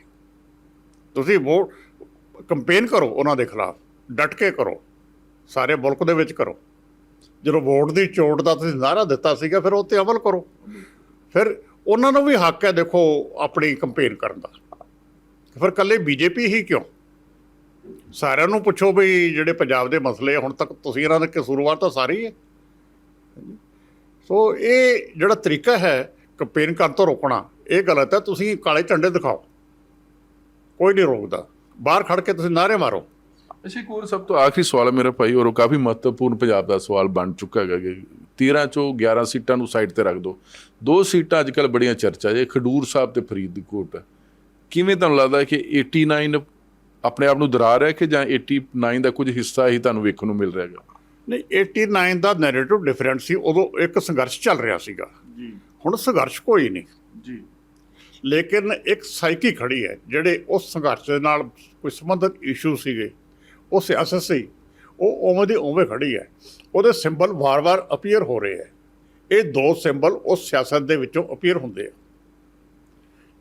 ਤੁਸੀਂ ਵੋਟ ਕੰਪੇਨ ਕਰੋ ਉਹਨਾਂ ਦੇ ਖਿਲਾਫ ਡਟ ਕੇ ਕਰੋ ਸਾਰੇ ਮੁਲਕ ਦੇ ਵਿੱਚ ਕਰੋ। ਜਦੋਂ ਵੋਟ ਦੀ ਚੋਟ ਦਾ ਤੁਸੀਂ ਨਾਰਾ ਦਿੱਤਾ ਸੀਗਾ ਫਿਰ ਉਹ ਤੇ ਅਮਲ ਕਰੋ। ਫਿਰ ਉਹਨਾਂ ਨੂੰ ਵੀ ਹੱਕ ਹੈ ਦੇਖੋ ਆਪਣੀ ਕੰਪੇਨ ਕਰਨ ਦਾ। ਫਿਰ ਕੱਲੇ ਬੀਜੇਪੀ ਹੀ ਕਿਉਂ? ਸਾਰਿਆਂ ਨੂੰ ਪੁੱਛੋ ਵੀ ਜਿਹੜੇ ਪੰਜਾਬ ਦੇ ਮਸਲੇ ਹੁਣ ਤੱਕ ਤੁਸੀਂ ਇਹਨਾਂ ਦੇ ਕਸੂਰਵਾਰ ਤਾਂ ਸਾਰੇ ਹੀ। ਹੈ ਸੋ ਇਹ ਜਿਹੜਾ ਤਰੀਕਾ ਹੈ ਕੰਪੇਨ ਕਰਨ ਤੋਂ ਰੋਕਣਾ, ਇਹ ਗਲਤ ਹੈ। ਤੁਸੀਂ ਕਾਲੇ ਝੰਡੇ ਦਿਖਾਓ। ਕੋਈ ਨਹੀਂ ਰੋਕਦਾ। ਬਾਹਰ ਖੜ ਕੇ ਤੁਸੀਂ ਨਾਅਰੇ ਮਾਰੋ। ਅੱਛਾ, ਇੱਕ ਸਭ ਤੋਂ ਆਖਰੀ ਸਵਾਲ ਮੇਰਾ ਭਾਈ, ਔਰ ਉਹ ਕਾਫੀ ਮਹੱਤਵਪੂਰਨ ਪੰਜਾਬ ਦਾ ਸਵਾਲ ਬਣ ਚੁੱਕਾ ਹੈਗਾ ਕਿ 13 ਚੋਂ 11 ਸੀਟਾਂ ਨੂੰ ਸਾਈਡ ਤੇ ਰੱਖ ਦਿਓ ਦੋ ਸੀਟਾਂ ਅੱਜਕੱਲ ਬੜੀਆਂ ਚਰਚਾ ਜੇ ਖਡੂਰ ਸਾਹਿਬ ਤੇ ਫਰੀਦਕੋਟ। ਕਿਵੇਂ ਤੁਹਾਨੂੰ ਲੱਗਦਾ ਹੈ ਕਿ 89 ਆਪਣੇ ਆਪ ਨੂੰ ਦਰਾ ਰਿਹਾ ਕਿ ਜਾਂ 89 ਦਾ ਕੁਝ ਹਿੱਸਾ ਹੀ ਤੁਹਾਨੂੰ ਵੇਖਣ ਨੂੰ ਮਿਲ ਰਿਹਾ ਹੈਗਾ? ਨਹੀਂ 89 ਦਾ ਨੈਰੇਟਿਵ ਡਿਫਰੈਂਟ ਸੀ। ਉਦੋਂ ਇੱਕ ਸੰਘਰਸ਼ ਚੱਲ ਰਿਹਾ ਸੀਗਾ। ਜੀ। ਹੁਣ ਸੰਘਰਸ਼ ਕੋਈ ਨਹੀਂ। ਜੀ। ਲੇਕਿਨ ਇੱਕ ਸਾਈਕੀ ਖੜੀ ਹੈ ਜਿਹੜੇ ਉਸ ਸੰਘਰਸ਼ ਦੇ ਨਾਲ ਕੋਈ ਸੰਬੰਧਿਤ ਇਸ਼ੂ ਸੀਗੇ ਉਹ ਸਿਆਸਤ ਸੀ। ਉਹ ਉਵੇਂ ਦੀ ਉਵੇਂ ਖੜੀ ਹੈ। ਉਹਦੇ ਸਿੰਬਲ ਵਾਰ-ਵਾਰ ਅਪੀਅਰ ਹੋ ਰਹੇ ਹੈ। ਇਹ ਦੋ ਸਿੰਬਲ ਉਸ ਸਿਆਸਤ ਦੇ ਵਿੱਚੋਂ ਅਪੀਅਰ ਹੁੰਦੇ ਆ।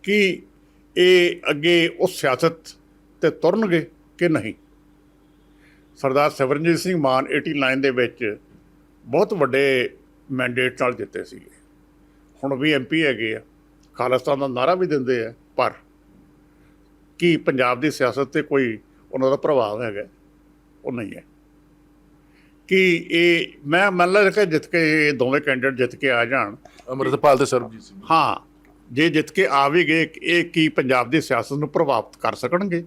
ਕਿ ਇਹ ਅੱਗੇ ਉਸ ਸਿਆਸਤ ਤੇ ਤੁਰਨਗੇ ਕਿ ਨਹੀਂ? ਸਰਦਾਰ ਸਿਮਰਨਜੀਤ ਸਿੰਘ ਮਾਨ 89 ਦੇ ਵਿੱਚ ਬਹੁਤ ਵੱਡੇ ਮੈਂਡੇਟ ਨਾਲ ਜਿੱਤੇ ਸੀਗੇ। ਹੁਣ ਵੀ ਐਮਪੀ ਹੈਗੇ ਆ। ਖਾਲਿਸਤਾਨ ਦਾ ਨਾਰਾ ਵੀ ਦਿੰਦੇ ਆ, ਪਰ ਕੀ ਪੰਜਾਬ ਦੀ ਸਿਆਸਤ ਤੇ ਕੋਈ ਉਹਨਾਂ ਦਾ ਪ੍ਰਭਾਵ ਹੈਗਾ? ਉਹ ਨਹੀਂ ਹੈ। ਕਿ ਇਹ ਮੈਂ ਮੰਨ ਲਾ ਕਿ ਜਿੱਤ ਕੇ ਇਹ ਦੋਵੇਂ ਕੈਂਡੀਡੇਟ ਜਿੱਤ ਕੇ ਆ ਜਾਣ। ਅਮਰਤਪਾਲ ਤੇ ਸਰਬਜੀਤ ਸਿੰਘ। ਹਾਂ ਜੇ ਜਿੱਤ ਕੇ ਆ ਵੀ ਗਏ ਇਹ ਕੀ ਪੰਜਾਬ ਦੀ ਸਿਆਸਤ ਨੂੰ ਪ੍ਰਭਾਵਿਤ ਕਰ ਸਕਣਗੇ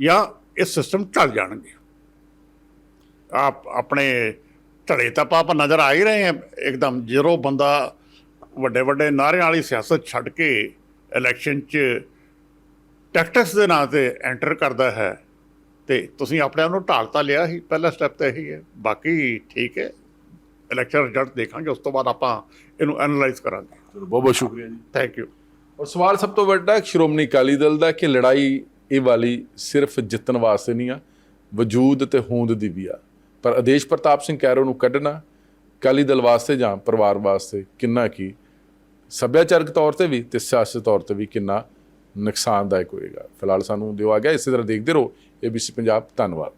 ਜਾਂ ਇਹ ਸਿਸਟਮ ਚੱਲ ਜਾਣਗੇ? ਆਪ ਆਪਣੇ ਢਲੇ ਤਾਂ ਪਾਪ ਨਜ਼ਰ ਆ ਹੀ ਰਹੇ ਆ ਇੱਕਦਮ ਜਦੋਂ ਬੰਦਾ ਵੱਡੇ ਵੱਡੇ ਨਾਅਰਿਆਂ ਵਾਲੀ ਸਿਆਸਤ ਛੱਡ ਕੇ ਇਲੈਕਸ਼ਨ 'ਚ ਟੈਕਟਿਕਸ ਦੇ ਨਾਂ ਤੇ ਐਂਟਰ ਕਰਦਾ ਹੈ ਤੇ ਤੁਸੀਂ ਆਪਣੇ ਆਪ ਨੂੰ ਢਾਲ ਤਾਂ ਲਿਆ ਹੀ ਪਹਿਲਾ ਸਟੈਪ ਤਾਂ ਇਹੀ ਹੈ। ਬਾਕੀ ਠੀਕ ਹੈ ਇਲੈਕਸ਼ਨ ਰਿਜ਼ਲਟ ਦੇਖਾਂਗੇ ਉਸ ਤੋਂ ਬਾਅਦ ਆਪਾਂ ਇਹਨੂੰ ਐਨਾਲਾਈਜ਼ ਕਰਾਂਗੇ। ਚਲੋ ਬਹੁਤ ਬਹੁਤ ਸ਼ੁਕਰੀਆ ਜੀ। ਥੈਂਕ ਯੂ ਔਰ ਸਵਾਲ ਸਭ ਤੋਂ ਵੱਡਾ ਸ਼੍ਰੋਮਣੀ ਅਕਾਲੀ ਦਲ ਦਾ ਕਿ ਲੜਾਈ ਇਹ ਵਾਲੀ ਸਿਰਫ ਜਿੱਤਣ ਵਾਸਤੇ ਨਹੀਂ ਆ ਵਜੂਦ ਤੇ ਹੋਂਦ ਦੀ ਵੀ ਆ। ਪਰ ਆਦੇਸ਼ ਪ੍ਰਤਾਪ ਸਿੰਘ ਕੈਰੋ ਨੂੰ ਕੱਢਣਾ ਅਕਾਲੀ ਦਲ ਵਾਸਤੇ ਜਾਂ ਪਰਿਵਾਰ ਵਾਸਤੇ ਕਿੰਨਾ ਕੀ? ਸੱਭਿਆਚਾਰਕ ਤੌਰ ਤੇ ਵੀ ਤੇ ਸਿਆਸੀ ਤੌਰ ਤੇ ਵੀ ਕਿੰਨਾ ਨੁਕਸਾਨਦਾਇਕ ਹੋਏਗਾ। ਫਿਲਹਾਲ ਸਾਨੂੰ ਦਿਓ ਆ ਗਿਆ। ਇਸੇ ਤਰ੍ਹਾਂ ਦੇਖਦੇ ਰਹੋ। ਏਬੀਸੀ ਪੰਜਾਬ ਧੰਨਵਾਦ।